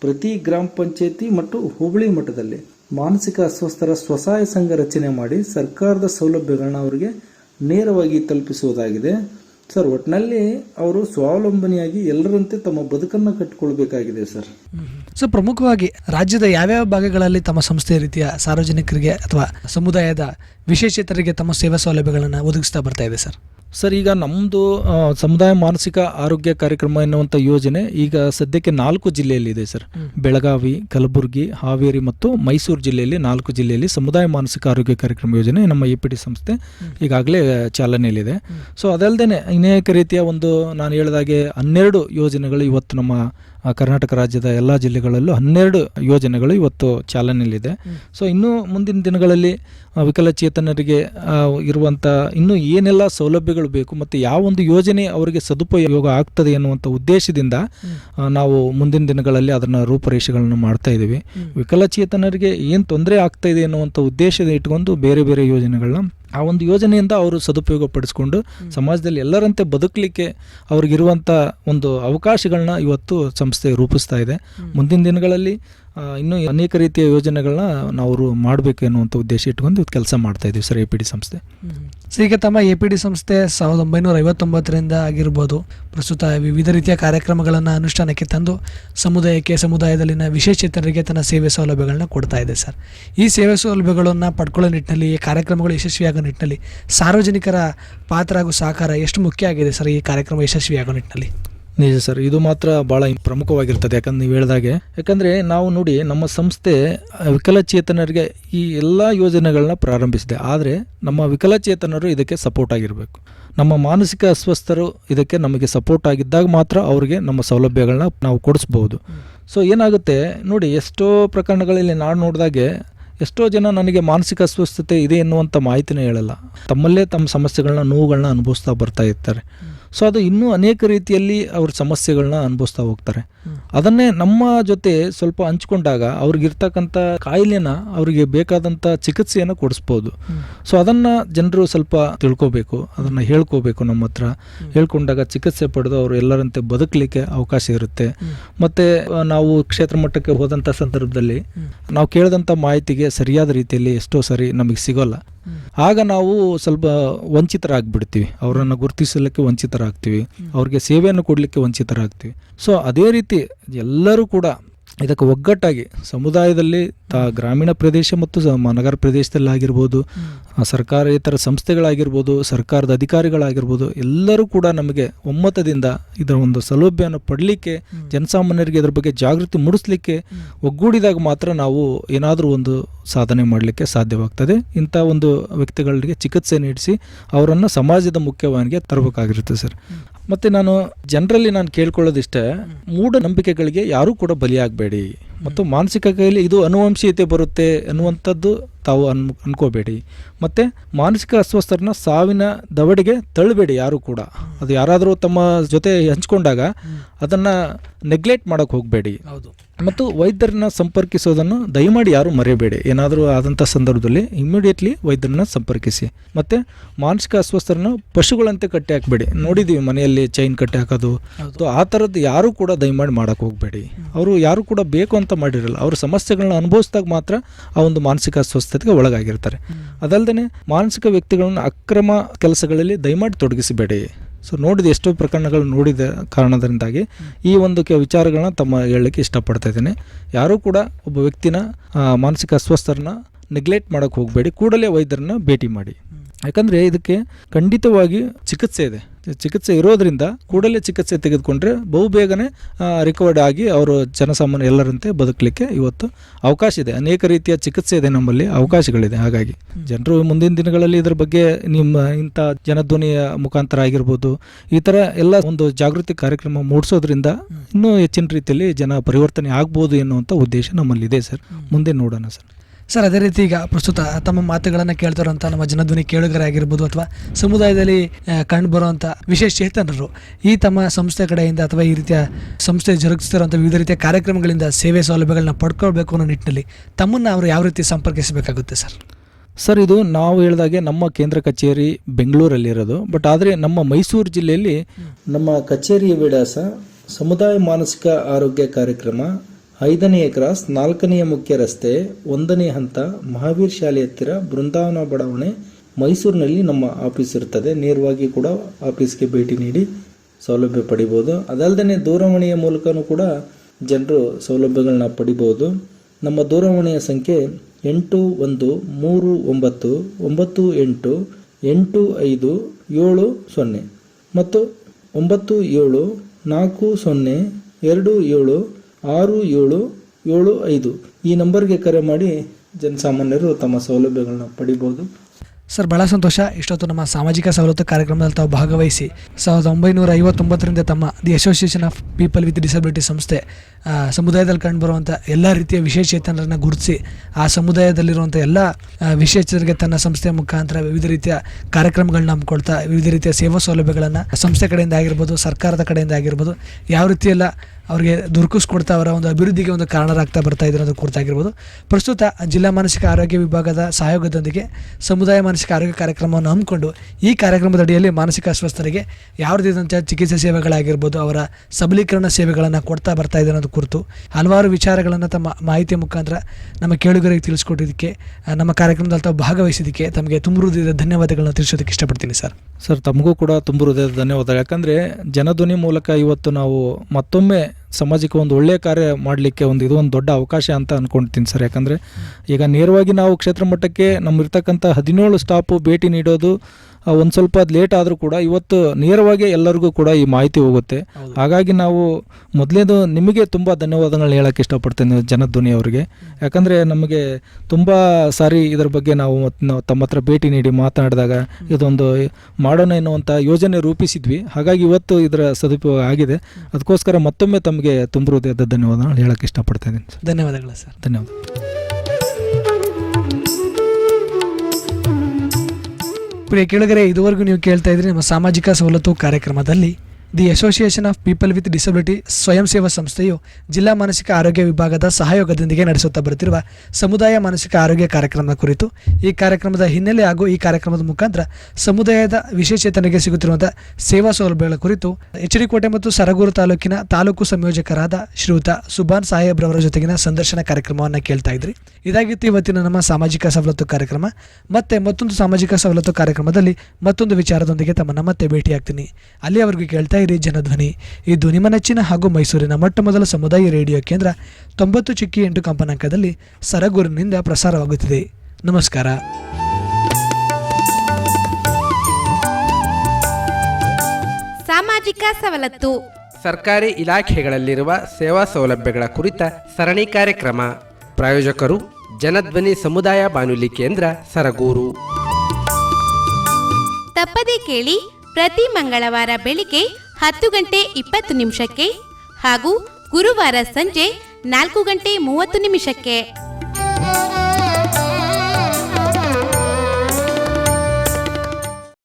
ಪ್ರತಿ ಗ್ರಾಮ ಪಂಚಾಯಿತಿ ಮತ್ತು ಹೋಬಳಿ ಮಟ್ಟದಲ್ಲಿ ಮಾನಸಿಕ ಅಸ್ವಸ್ಥರ ಸ್ವಸಹಾಯ ಸಂಘ ರಚನೆ ಮಾಡಿ ಸರ್ಕಾರದ ಸೌಲಭ್ಯಗಳನ್ನ ಅವರಿಗೆ ನೇರವಾಗಿ ತಲುಪಿಸುವುದಾಗಿದೆ. ಸರ್ ಒಟ್ಟಿನಲ್ಲಿ ಅವರು ಸ್ವಾವಲಂಬನೆಯಾಗಿ ಎಲ್ಲರಂತೆ ತಮ್ಮ ಬದುಕನ್ನು ಕಟ್ಟಿಕೊಳ್ಬೇಕಾಗಿದೆ ಸರ್. ಸರ್ ಪ್ರಮುಖವಾಗಿ ರಾಜ್ಯದ ಯಾವ್ಯಾವ ಭಾಗಗಳಲ್ಲಿ ತಮ್ಮ ಸಂಸ್ಥೆ ರೀತಿಯ ಸಾರ್ವಜನಿಕರಿಗೆ ಅಥವಾ ಸಮುದಾಯದ ವಿಶೇಷತರಿಗೆ ತಮ್ಮ ಸೇವಾ ಸೌಲಭ್ಯಗಳನ್ನು ಒದಗಿಸ್ತಾ ಬರ್ತಾ ಇದೆ ಸರ್? ಸರ್ ಈಗ ನಮ್ಮದು ಸಮುದಾಯ ಮಾನಸಿಕ ಆರೋಗ್ಯ ಕಾರ್ಯಕ್ರಮ ಎನ್ನುವಂಥ ಯೋಜನೆ ಈಗ ಸದ್ಯಕ್ಕೆ ನಾಲ್ಕು ಜಿಲ್ಲೆಯಲ್ಲಿದೆ ಸರ್. ಬೆಳಗಾವಿ ಕಲಬುರಗಿ ಹಾವೇರಿ ಮತ್ತು ಮೈಸೂರು ಜಿಲ್ಲೆಯಲ್ಲಿ ನಾಲ್ಕು ಜಿಲ್ಲೆಯಲ್ಲಿ ಸಮುದಾಯ ಮಾನಸಿಕ ಆರೋಗ್ಯ ಕಾರ್ಯಕ್ರಮ ಯೋಜನೆ ನಮ್ಮ ಎ ಪಿ ಡಿ ಸಂಸ್ಥೆ ಈಗಾಗಲೇ ಚಾಲನೆಯಲ್ಲಿದೆ. ಸೊ ಅದಲ್ಲದೆ ಅನೇಕ ರೀತಿಯ ಒಂದು ನಾನು ಹೇಳಿದಾಗೆ ಹನ್ನೆರಡು ಯೋಜನೆಗಳು ಇವತ್ತು ನಮ್ಮ ಕರ್ನಾಟಕ ರಾಜ್ಯದ ಎಲ್ಲ ಜಿಲ್ಲೆಗಳಲ್ಲೂ ಹನ್ನೆರಡು ಯೋಜನೆಗಳು ಇವತ್ತು ಚಾಲನೆಯಲ್ಲಿದೆ. ಸೊ ಇನ್ನೂ ಮುಂದಿನ ದಿನಗಳಲ್ಲಿ ವಿಕಲಚೇತನರಿಗೆ ಇರುವಂಥ ಇನ್ನೂ ಏನೆಲ್ಲ ಸೌಲಭ್ಯಗಳು ಬೇಕು ಮತ್ತು ಯಾವ ಒಂದು ಯೋಜನೆ ಅವರಿಗೆ ಸದುಪಯೋಗ ಆಗ್ತದೆ ಎನ್ನುವಂಥ ಉದ್ದೇಶದಿಂದ ನಾವು ಮುಂದಿನ ದಿನಗಳಲ್ಲಿ ಅದನ್ನು ರೂಪರೇಷೆಗಳನ್ನು ಮಾಡ್ತಾ ಇದ್ದೀವಿ. ವಿಕಲಚೇತನರಿಗೆ ಏನು ತೊಂದರೆ ಆಗ್ತಾ ಇದೆ ಎನ್ನುವಂಥ ಉದ್ದೇಶದ ಇಟ್ಕೊಂಡು ಬೇರೆ ಬೇರೆ ಯೋಜನೆಗಳನ್ನ ಆ ಒಂದು ಯೋಜನೆಯಿಂದ ಅವರು ಸದುಪಯೋಗ ಪಡಿಸ್ಕೊಂಡು ಸಮಾಜದಲ್ಲಿ ಎಲ್ಲರಂತೆ ಬದುಕಲಿಕ್ಕೆ ಅವ್ರಿಗಿರುವಂಥ ಒಂದು ಅವಕಾಶಗಳನ್ನ ಇವತ್ತು ಸಂಸ್ಥೆ ರೂಪಿಸ್ತಾ ಇದೆ. ಮುಂದಿನ ದಿನಗಳಲ್ಲಿ ಇನ್ನೂ ಅನೇಕ ರೀತಿಯ ಯೋಜನೆಗಳನ್ನ ನಾವು ಅವರು ಮಾಡಬೇಕು ಎನ್ನುವಂಥ ಉದ್ದೇಶ ಇಟ್ಕೊಂಡು ಕೆಲಸ ಮಾಡ್ತಾ ಇದ್ದೀವಿ ಸರ್ ಎ ಪಿ ಡಿ ಸಂಸ್ಥೆ. ಸೀಗೆ ಈಗ ತಮ್ಮ ಎ ಪಿ ಡಿ ಸಂಸ್ಥೆ ಸಾವಿರದ ಒಂಬೈನೂರ ಐವತ್ತೊಂಬತ್ತರಿಂದ ಆಗಿರ್ಬೋದು. ಪ್ರಸ್ತುತ ವಿವಿಧ ರೀತಿಯ ಕಾರ್ಯಕ್ರಮಗಳನ್ನು ಅನುಷ್ಠಾನಕ್ಕೆ ತಂದು ಸಮುದಾಯಕ್ಕೆ ಸಮುದಾಯದಲ್ಲಿನ ವಿಶೇಷಚೇತನರಿಗೆ ತನ್ನ ಸೇವೆ ಸೌಲಭ್ಯಗಳನ್ನ ಕೊಡ್ತಾ ಇದೆ ಸರ್. ಈ ಸೇವೆ ಸೌಲಭ್ಯಗಳನ್ನು ಪಡ್ಕೊಳ್ಳೋ ನಿಟ್ಟಿನಲ್ಲಿ ಈ ಕಾರ್ಯಕ್ರಮಗಳು ಯಶಸ್ವಿಯಾಗೋ ನಿಟ್ಟಿನಲ್ಲಿ ಸಾರ್ವಜನಿಕರ ಪಾತ್ರ ಹಾಗೂ ಸಹಕಾರ ಎಷ್ಟು ಮುಖ್ಯ ಆಗಿದೆ ಸರ್ ಈ ಕಾರ್ಯಕ್ರಮ ಯಶಸ್ವಿಯಾಗೋ ನಿಟ್ಟಿನಲ್ಲಿ? ನಿಜ ಸರ್ ಇದು ಮಾತ್ರ ಭಾಳ ಪ್ರಮುಖವಾಗಿರ್ತದೆ ಯಾಕಂದ್ರೆ ನೀವು ಹೇಳಿದಾಗೆ. ಯಾಕಂದರೆ ನಾವು ನೋಡಿ ನಮ್ಮ ಸಂಸ್ಥೆ ವಿಕಲಚೇತನರಿಗೆ ಈ ಎಲ್ಲ ಯೋಜನೆಗಳನ್ನ ಪ್ರಾರಂಭಿಸಿದೆ. ಆದರೆ ನಮ್ಮ ವಿಕಲಚೇತನರು ಇದಕ್ಕೆ ಸಪೋರ್ಟ್ ಆಗಿರಬೇಕು. ನಮ್ಮ ಮಾನಸಿಕ ಅಸ್ವಸ್ಥರು ಇದಕ್ಕೆ ನಮಗೆ ಸಪೋರ್ಟ್ ಆಗಿದ್ದಾಗ ಮಾತ್ರ ಅವರಿಗೆ ನಮ್ಮ ಸೌಲಭ್ಯಗಳನ್ನ ನಾವು ಕೊಡಿಸ್ಬೋದು ಸೊ ಏನಾಗುತ್ತೆ? ನೋಡಿ ಎಷ್ಟೋ ಪ್ರಕರಣಗಳಲ್ಲಿ ನಾನು ನೋಡಿದಾಗೆ ಎಷ್ಟೋ ಜನ ನನಗೆ ಮಾನಸಿಕ ಅಸ್ವಸ್ಥತೆ ಇದೆ ಎನ್ನುವಂಥ ಮಾಹಿತಿನೇ ಹೇಳಲ್ಲ. ತಮ್ಮಲ್ಲೇ ತಮ್ಮ ಸಮಸ್ಯೆಗಳನ್ನ ನೋವುಗಳನ್ನ ಅನುಭವಿಸ್ತಾ ಬರ್ತಾ ಇರ್ತಾರೆ. ಸೊ ಅದು ಇನ್ನೂ ಅನೇಕ ರೀತಿಯಲ್ಲಿ ಅವ್ರ ಸಮಸ್ಯೆಗಳನ್ನ ಅನುಭವಿಸ್ತಾ ಹೋಗ್ತಾರೆ. ಅದನ್ನೇ ನಮ್ಮ ಜೊತೆ ಸ್ವಲ್ಪ ಹಂಚ್ಕೊಂಡಾಗ ಅವ್ರಿಗಿರ್ತಕ್ಕಂಥ ಕಾಯಿಲೆನ ಅವರಿಗೆ ಬೇಕಾದಂಥ ಚಿಕಿತ್ಸೆಯನ್ನು ಕೊಡಿಸ್ಬೋದು. ಸೊ ಅದನ್ನು ಜನರು ಸ್ವಲ್ಪ ತಿಳ್ಕೊಬೇಕು ಅದನ್ನು ಹೇಳ್ಕೋಬೇಕು ನಮ್ಮ ಹತ್ರ. ಹೇಳ್ಕೊಂಡಾಗ ಚಿಕಿತ್ಸೆ ಪಡೆದು ಅವರು ಎಲ್ಲರಂತೆ ಬದುಕಲಿಕ್ಕೆ ಅವಕಾಶ ಇರುತ್ತೆ. ಮತ್ತು ನಾವು ಕ್ಷೇತ್ರ ಮಟ್ಟಕ್ಕೆ ಹೋದಂಥ ಸಂದರ್ಭದಲ್ಲಿ ನಾವು ಕೇಳಿದಂಥ ಮಾಹಿತಿಗೆ ಸರಿಯಾದ ರೀತಿಯಲ್ಲಿ ಎಷ್ಟೋ ಸರಿ ನಮಗೆ ಸಿಗೋಲ್ಲ. ಆಗ ನಾವು ಸ್ವಲ್ಪ ವಂಚಿತರಾಗ್ಬಿಡ್ತೀವಿ. ಅವರನ್ನು ಗುರುತಿಸಲಿಕ್ಕೆ ವಂಚಿತರಾಗ್ತೀವಿ. ಅವ್ರಿಗೆ ಸೇವೆಯನ್ನು ಕೊಡಲಿಕ್ಕೆ ವಂಚಿತರಾಗ್ತೀವಿ. ಸೊ ಅದೇ ರೀತಿ ಎಲ್ಲರೂ ಕೂಡ ಇದಕ್ಕೆ ಒಗ್ಗಟ್ಟಾಗಿ ಸಮುದಾಯದಲ್ಲಿ ತಾ ಗ್ರಾಮೀಣ ಪ್ರದೇಶ ಮತ್ತು ನಗರ ಪ್ರದೇಶದಲ್ಲಾಗಿರ್ಬೋದು ಸರ್ಕಾರೇತರ ಸಂಸ್ಥೆಗಳಾಗಿರ್ಬೋದು ಸರ್ಕಾರದ ಅಧಿಕಾರಿಗಳಾಗಿರ್ಬೋದು ಎಲ್ಲರೂ ಕೂಡ ನಮಗೆ ಒಮ್ಮತದಿಂದ ಇದರ ಒಂದು ಸೌಲಭ್ಯವನ್ನು ಪಡಲಿಕ್ಕೆ ಜನಸಾಮಾನ್ಯರಿಗೆ ಇದರ ಬಗ್ಗೆ ಜಾಗೃತಿ ಮೂಡಿಸ್ಲಿಕ್ಕೆ ಒಗ್ಗೂಡಿದಾಗ ಮಾತ್ರ ನಾವು ಏನಾದರೂ ಒಂದು ಸಾಧನೆ ಮಾಡಲಿಕ್ಕೆ ಸಾಧ್ಯವಾಗ್ತದೆ. ಇಂಥ ಒಂದು ವ್ಯಕ್ತಿಗಳಿಗೆ ಚಿಕಿತ್ಸೆ ನೀಡಿಸಿ ಅವರನ್ನು ಸಮಾಜದ ಮುಖ್ಯವಾಹಿನಿಗೆ ತರಬೇಕಾಗಿರುತ್ತೆ ಸರ್. ಮತ್ತು ನಾನು ಜನರಲ್ಲಿ ನಾನು ಕೇಳ್ಕೊಳ್ಳೋದಿಷ್ಟೇ ಮೂಢನಂಬಿಕೆಗಳಿಗೆ ಯಾರೂ ಕೂಡ ಬಲಿಯಾಗಬೇಡಿ. ಮತ್ತು ಮಾನಸಿಕ ಕಾಯಿಲೆ ಇದು ಅನುವಂಶೀಯತೆ ಬರುತ್ತೆ ಅನ್ನುವಂಥದ್ದು ತಾವು ಅನ್ ಅನ್ಕೋಬೇಡಿ. ಮತ್ತು ಮಾನಸಿಕ ಅಸ್ವಸ್ಥರನ್ನ ಸಾವಿನ ದವಡೆಗೆ ತಳ್ಳಬೇಡಿ ಯಾರು ಕೂಡ. ಅದು ಯಾರಾದರೂ ತಮ್ಮ ಜೊತೆ ಹಂಚ್ಕೊಂಡಾಗ ಅದನ್ನು ನೆಗ್ಲೆಕ್ಟ್ ಮಾಡೋಕ್ಕೆ ಹೋಗಬೇಡಿ. ಹೌದು. ಮತ್ತು ವೈದ್ಯರನ್ನ ಸಂಪರ್ಕಿಸೋದನ್ನು ದಯಮಾಡಿ ಯಾರು ಮರೆಯಬೇಡಿ. ಏನಾದರೂ ಆದಂಥ ಸಂದರ್ಭದಲ್ಲಿ ಇಮಿಡಿಯೇಟ್ಲಿ ವೈದ್ಯರನ್ನ ಸಂಪರ್ಕಿಸಿ. ಮತ್ತು ಮಾನಸಿಕ ಅಸ್ವಸ್ಥರನ್ನ ಪಶುಗಳಂತೆ ಕಟ್ಟಿ ಹಾಕಬೇಡಿ. ನೋಡಿದ್ದೀವಿ ಮನೆಯಲ್ಲಿ ಚೈನ್ ಕಟ್ಟಿ ಹಾಕೋದು. ಸೊ ಆ ಥರದ್ದು ಯಾರೂ ಕೂಡ ದಯಮಾಡಿ ಮಾಡೋಕ್ಕೆ ಹೋಗಬೇಡಿ. ಅವರು ಯಾರು ಕೂಡ ಬೇಕು ಅಂತ ಮಾಡಿರಲ್ಲ. ಅವ್ರ ಸಮಸ್ಯೆಗಳನ್ನ ಅನುಭವಿಸಿದಾಗ ಮಾತ್ರ ಆ ಒಂದು ಮಾನಸಿಕ ಅಸ್ವಸ್ಥತೆಗೆ ಒಳಗಾಗಿರ್ತಾರೆ. ಅದಲ್ಲದೆ ಮಾನಸಿಕ ವ್ಯಕ್ತಿಗಳನ್ನು ಅಕ್ರಮ ಕೆಲಸಗಳಲ್ಲಿ ದಯಮಾಡಿ ತೊಡಗಿಸಬೇಡಿ. ಸೊ ನೋಡಿದ ಎಷ್ಟೋ ಪ್ರಕರಣಗಳು ನೋಡಿದ ಕಾರಣದಿಂದಾಗಿ ಈ ಒಂದು ವಿಚಾರಗಳನ್ನ ತಮ್ಮ ಹೇಳಲಿಕ್ಕೆ ಇಷ್ಟಪಡ್ತಾ ಇದ್ದೀನಿ. ಯಾರೂ ಕೂಡ ಒಬ್ಬ ವ್ಯಕ್ತಿನ ಮಾನಸಿಕ ಅಸ್ವಸ್ಥರನ್ನ ನೆಗ್ಲೆಕ್ಟ್ ಮಾಡೋಕೆ ಹೋಗಬೇಡಿ. ಕೂಡಲೇ ವೈದ್ಯರನ್ನ ಭೇಟಿ ಮಾಡಿ. ಯಾಕಂದರೆ ಇದಕ್ಕೆ ಖಂಡಿತವಾಗಿ ಚಿಕಿತ್ಸೆ ಇದೆ. ಚಿಕಿತ್ಸೆ ಇರೋದ್ರಿಂದ ಕೂಡಲೇ ಚಿಕಿತ್ಸೆ ತೆಗೆದುಕೊಂಡ್ರೆ ಬಹು ಬೇಗನೆ ರಿಕವರ್ಡ್ ಆಗಿ ಅವರು ಜನಸಾಮಾನ್ಯ ಎಲ್ಲರಂತೆ ಬದುಕಲಿಕ್ಕೆ ಇವತ್ತು ಅವಕಾಶ ಇದೆ. ಅನೇಕ ರೀತಿಯ ಚಿಕಿತ್ಸೆ ಇದೆ ನಮ್ಮಲ್ಲಿ ಅವಕಾಶಗಳಿದೆ. ಹಾಗಾಗಿ ಜನರು ಮುಂದಿನ ದಿನಗಳಲ್ಲಿ ಇದರ ಬಗ್ಗೆ ನಿಮ್ಮ ಇಂಥ ಜನಧ್ವನಿಯ ಮುಖಾಂತರ ಆಗಿರ್ಬೋದು ಈ ಥರ ಎಲ್ಲ ಒಂದು ಜಾಗೃತಿ ಕಾರ್ಯಕ್ರಮ ಮೂಡಿಸೋದ್ರಿಂದ ಇನ್ನೂ ಹೆಚ್ಚಿನ ರೀತಿಯಲ್ಲಿ ಜನ ಪರಿವರ್ತನೆ ಆಗ್ಬೋದು ಎನ್ನುವಂಥ ಉದ್ದೇಶ ನಮ್ಮಲ್ಲಿದೆ ಸರ್. ಮುಂದೆ ನೋಡೋಣ ಸರ್. ಸರ್ ಅದೇ ರೀತಿ ಈಗ ಪ್ರಸ್ತುತ ತಮ್ಮ ಮಾತುಗಳನ್ನು ಕೇಳ್ತಾರಂತ ನಮ್ಮ ಜನಧ್ವನಿ ಕೇಳುಗರೇ ಆಗಿರ್ಬೋದು ಅಥವಾ ಸಮುದಾಯದಲ್ಲಿ ಕಂಡು ಕಂಡುಬರುವಂಥ ವಿಶೇಷ ಚೇತನರು ಈ ತಮ್ಮ ಸಂಸ್ಥೆ ಕಡೆಯಿಂದ ಅಥವಾ ಈ ರೀತಿಯ ಸಂಸ್ಥೆ ಜರುಗಿಸ್ತಿರುವಂಥ ವಿವಿಧ ರೀತಿಯ ಕಾರ್ಯಕ್ರಮಗಳಿಂದ ಸೇವೆ ಸೌಲಭ್ಯಗಳನ್ನ ಪಡ್ಕೊಳ್ಬೇಕು ಅನ್ನೋ ನಿಟ್ಟಿನಲ್ಲಿ ತಮ್ಮನ್ನು ಅವರು ಯಾವ ರೀತಿ ಸಂಪರ್ಕಿಸಬೇಕಾಗುತ್ತೆ ಸರ್? ಸರ್ ಇದು ನಾವು ಹೇಳಿದಾಗೆ ನಮ್ಮ ಕೇಂದ್ರ ಕಚೇರಿ ಬೆಂಗಳೂರಲ್ಲಿರೋದು. ಬಟ್ ಆದರೆ ನಮ್ಮ ಮೈಸೂರು ಜಿಲ್ಲೆಯಲ್ಲಿ ನಮ್ಮ ಕಚೇರಿಯ ವಿಳಾಸ ಸಮುದಾಯ ಮಾನಸಿಕ ಆರೋಗ್ಯ ಕಾರ್ಯಕ್ರಮ ಐದನೆಯ ಕ್ರಾಸ್ ನಾಲ್ಕನೆಯ ಮುಖ್ಯ ರಸ್ತೆ, ಒಂದನೇ ಹಂತ ಮಹಾವೀರ್ ಶಾಲೆ ಹತ್ತಿರ ಬೃಂದಾವನ ಬಡಾವಣೆ ಮೈಸೂರಿನಲ್ಲಿ ನಮ್ಮ ಆಫೀಸ್ ಇರ್ತದೆ. ನೇರವಾಗಿ ಕೂಡ ಆಫೀಸ್ಗೆ ಭೇಟಿ ನೀಡಿ ಸೌಲಭ್ಯ ಪಡಿಬೋದು. ಅದಲ್ಲದೆ ದೂರವಾಣಿಯ ಮೂಲಕನೂ ಕೂಡ ಜನರು ಸೌಲಭ್ಯಗಳನ್ನ ಪಡಿಬೋದು. ನಮ್ಮ ದೂರವಾಣಿಯ ಸಂಖ್ಯೆ ಎಂಟು ಒಂದು ಮೂರು ಒಂಬತ್ತು ಒಂಬತ್ತು ಎಂಟು ಎಂಟು ಐದು, ಏಳು, ಸೊನ್ನೆ ಮತ್ತು ಒಂಬತ್ತು ಏಳು ನಾಲ್ಕು ಸೊನ್ನೆ ಎರಡು ಏಳು ಆರು ಏಳು ಏಳು ಐದು. ಈ ನಂಬರ್ಗೆ ಕರೆ ಮಾಡಿ ಜನಸಾಮಾನ್ಯರು ತಮ್ಮ ಸೌಲಭ್ಯಗಳನ್ನ ಪಡಿಬೋದು. ಸರ್, ಬಹಳ ಸಂತೋಷ. ಇಷ್ಟೊತ್ತು ನಮ್ಮ ಸಾಮಾಜಿಕ ಸವಲತ್ತು ಕಾರ್ಯಕ್ರಮದಲ್ಲಿ ತಾವು ಭಾಗವಹಿಸಿ ಸಾವಿರದ ಒಂಬೈನೂರ ಐವತ್ತೊಂಬತ್ತರಿಂದ ತಮ್ಮ the association of people with disability ಸಂಸ್ಥೆ ಸಮುದಾಯದಲ್ಲಿ ಕಂಡುಬರುವಂಥ ಎಲ್ಲ ರೀತಿಯ ವಿಶೇಷಚೇತನರನ್ನು ಗುರುತಿಸಿ, ಆ ಸಮುದಾಯದಲ್ಲಿರುವಂಥ ಎಲ್ಲ ವಿಶೇಷರಿಗೆ ತನ್ನ ಸಂಸ್ಥೆಯ ಮುಖಾಂತರ ವಿವಿಧ ರೀತಿಯ ಕಾರ್ಯಕ್ರಮಗಳನ್ನ ಹಮ್ಮಿಕೊಳ್ತಾ, ವಿವಿಧ ರೀತಿಯ ಸೇವಾ ಸೌಲಭ್ಯಗಳನ್ನು ಸಂಸ್ಥೆ ಕಡೆಯಿಂದ ಆಗಿರ್ಬೋದು, ಸರ್ಕಾರದ ಕಡೆಯಿಂದ ಆಗಿರ್ಬೋದು, ಯಾವ ರೀತಿಯೆಲ್ಲ ಅವರಿಗೆ ದುರ್ಕಿಸ್ಕೊಡ್ತಾ ಅವರ ಒಂದು ಅಭಿವೃದ್ಧಿಗೆ ಒಂದು ಕಾರಣರಾಗ್ತಾ ಬರ್ತಾ ಇದ್ದಾರೆ ಕುರಿತಾಗಿರ್ಬೋದು ಪ್ರಸ್ತುತ ಜಿಲ್ಲಾ ಮಾನಸಿಕ ಆರೋಗ್ಯ ವಿಭಾಗದ ಸಹಯೋಗದೊಂದಿಗೆ ಸಮುದಾಯ ಮಾನಸಿಕ ಆರೋಗ್ಯ ಕಾರ್ಯಕ್ರಮವನ್ನು ಹಮ್ಮಿಕೊಂಡು ಈ ಕಾರ್ಯಕ್ರಮದ ಅಡಿಯಲ್ಲಿ ಮಾನಸಿಕ ಅಸ್ವಸ್ಥರಿಗೆ ಯಾವ ರೀತಿಯಾದಂಥ ಚಿಕಿತ್ಸೆ ಸೇವೆಗಳಾಗಿರ್ಬೋದು, ಅವರ ಸಬಲೀಕರಣ ಸೇವೆಗಳನ್ನು ಕೊಡ್ತಾ ಬರ್ತಾ ಇದೆ ಅನ್ನೋದು ಕುರಿತು ಹಲವಾರು ವಿಚಾರಗಳನ್ನು ತಮ್ಮ ಮಾಹಿತಿಯ ಮುಖಾಂತರ ನಮ್ಮ ಕೇಳುಗರಿಗೆ ತಿಳಿಸ್ಕೊಟ್ಟಿದ್ದಕ್ಕೆ ನಮ್ಮ ಕಾರ್ಯಕ್ರಮದಲ್ಲಿ ತಾವು ಭಾಗವಹಿಸಿದ್ದಕ್ಕೆ ತಮಗೆ ತುಂಬ ಹೃದಯದ ಧನ್ಯವಾದಗಳನ್ನು ತಿಳಿಸೋದಕ್ಕೆ ಇಷ್ಟಪಡ್ತೀನಿ ಸರ್. ಸರ್, ತಮಗೂ ಕೂಡ ತುಂಬ ಹೃದಯದ ಧನ್ಯವಾದ ಯಾಕಂದರೆ ಜನಧ್ವನಿ ಮೂಲಕ ಇವತ್ತು ನಾವು ಮತ್ತೊಮ್ಮೆ ಸಮಾಜಕ್ಕೆ ಒಂದು ಒಳ್ಳೆಯ ಕಾರ್ಯ ಮಾಡಲಿಕ್ಕೆ ಒಂದು ಇದು ಒಂದು ದೊಡ್ಡ ಅವಕಾಶ ಅಂತ ಅಂದ್ಕೊಳ್ತೀನಿ ಸರ್. ಯಾಕಂದರೆ ಈಗ ನೇರವಾಗಿ ನಾವು ಕ್ಷೇತ್ರ ಮಟ್ಟಕ್ಕೆ ನಮ್ಮಿರ್ತಕ್ಕಂಥ ಹದಿನೇಳು ಸ್ಟಾಪು ಭೇಟಿ ನೀಡೋದು ಒಂದು ಸ್ವಲ್ಪ ಲೇಟ್ ಆದರೂ ಕೂಡ ಇವತ್ತು ನೇರವಾಗಿ ಎಲ್ಲರಿಗೂ ಕೂಡ ಈ ಮಾಹಿತಿ ಹೋಗುತ್ತೆ. ಹಾಗಾಗಿ ನಾವು ಮೊದಲೇದು ನಿಮಗೆ ತುಂಬ ಧನ್ಯವಾದಗಳನ್ನ ಹೇಳೋಕ್ಕೆ ಇಷ್ಟಪಡ್ತೇನೆ ಜನಧ್ವನಿ ಅವರಿಗೆ. ಯಾಕಂದರೆ ನಮಗೆ ತುಂಬ ಸಾರಿ ಇದರ ಬಗ್ಗೆ ನಾವು ತಮ್ಮ ಹತ್ರ ಭೇಟಿ ನೀಡಿ ಮಾತನಾಡಿದಾಗ ಇದೊಂದು ಮಾಡೋಣ ಎನ್ನುವಂಥ ಯೋಜನೆ ರೂಪಿಸಿದ್ವಿ. ಹಾಗಾಗಿ ಇವತ್ತು ಇದರ ಸದುಪಯೋಗ ಆಗಿದೆ. ಅದಕ್ಕೋಸ್ಕರ ಮತ್ತೊಮ್ಮೆ ತಮಗೆ ತುಂಬ ಹೃದಯದ ಧನ್ಯವಾದಗಳು ಹೇಳೋಕ್ಕೆ ಇಷ್ಟಪಡ್ತಾ ಇದ್ದೀನಿ ಧನ್ಯವಾದಗಳು ಸರ್. ಧನ್ಯವಾದ. ಪ್ರಿಯ ಕೇಳಿದರೆ ಇದುವರೆಗೂ ನೀವು ಕೇಳ್ತಾ ಇದ್ರಿ ನಮ್ಮ ಸಾಮಾಜಿಕ ಸವಲತ್ತು ಕಾರ್ಯಕ್ರಮದಲ್ಲಿ the association of people with disability ಸ್ವಯಂ ಸೇವಾ ಸಂಸ್ಥೆಯು ಜಿಲ್ಲಾ ಮಾನಸಿಕ ಆರೋಗ್ಯ ವಿಭಾಗದ ಸಹಯೋಗದೊಂದಿಗೆ ನಡೆಸುತ್ತಾ ಬರುತ್ತಿರುವ ಸಮುದಾಯ ಮಾನಸಿಕ ಆರೋಗ್ಯ ಕಾರ್ಯಕ್ರಮದ ಕುರಿತು ಈ ಕಾರ್ಯಕ್ರಮದ ಹಿನ್ನೆಲೆ ಹಾಗೂ ಈ ಕಾರ್ಯಕ್ರಮದ ಮುಖಾಂತರ ಸಮುದಾಯದ ವಿಶೇಷಚೇತನಿಗೆ ಸಿಗುತ್ತಿರುವಂತಹ ಸೇವಾ ಸೌಲಭ್ಯಗಳ ಕುರಿತು ಎಚ್ಡಿಕೋಟೆ ಮತ್ತು ಸರಗೂರು ತಾಲೂಕಿನ ತಾಲೂಕು ಸಂಯೋಜಕರಾದ ಶ್ರೀಯುತ ಸುಭಾನ್ ಸಾಹೇಬ್ರವರ ಜೊತೆಗಿನ ಸಂದರ್ಶನ ಕಾರ್ಯಕ್ರಮವನ್ನು ಕೇಳ್ತಾ ಇದ್ರಿ. ಇದಾಗಿತ್ತು ಇವತ್ತಿನ ನಮ್ಮ ಸಾಮಾಜಿಕ ಸವಲತ್ತು ಕಾರ್ಯಕ್ರಮ. ಮತ್ತೆ ಮತ್ತೊಂದು ಸಾಮಾಜಿಕ ಸವಲತ್ತು ಕಾರ್ಯಕ್ರಮದಲ್ಲಿ ಮತ್ತೊಂದು ವಿಚಾರದೊಂದಿಗೆ ತಮ್ಮನ್ನ ಮತ್ತೆ ಭೇಟಿಯಾಗ್ತೀನಿ. ಅಲ್ಲಿಯವರೆಗೂ ಕೇಳ್ತಾ ಇರಿ ಜನಧ್ವನಿ. ಇದು ನಿಮ್ಮ ನೆಚ್ಚಿನ ಹಾಗೂ ಮೈಸೂರಿನ ಮೊಟ್ಟ ಮೊದಲ ಸಮುದಾಯ ರೇಡಿಯೋ ಕೇಂದ್ರ ತೊಂಬತ್ತು ಚಿಕ್ಕಿ ಎಂಟು ಕಂಪನಾಂಕದಲ್ಲಿ ಸರಗೂರಿನಿಂದ ಪ್ರಸಾರವಾಗುತ್ತಿದೆ. ನಮಸ್ಕಾರ. ಸಾಮಾಜಿಕ ಸವಲತ್ತು. ಸರ್ಕಾರಿ ಇಲಾಖೆಗಳಲ್ಲಿರುವ ಸೇವಾ ಸೌಲಭ್ಯಗಳ ಕುರಿತ ಸರಣಿ ಕಾರ್ಯಕ್ರಮ. ಪ್ರಾಯೋಜಕರು ಜನಧ್ವನಿ ಸಮುದಾಯ ಬಾನುಲಿ ಕೇಂದ್ರ ಸರಗೂರು. ತಪ್ಪದೇ ಕೇಳಿ ಪ್ರತಿ ಮಂಗಳವಾರ ಬೆಳಿಗ್ಗೆ ಹತ್ತು ಗಂಟೆ ಇಪ್ಪತ್ತು ನಿಮಿಷಕ್ಕೆ ಹಾಗೂ ಗುರುವಾರ ಸಂಜೆ ನಾಲ್ಕು ಗಂಟೆ ಮೂವತ್ತು ನಿಮಿಷಕ್ಕೆ.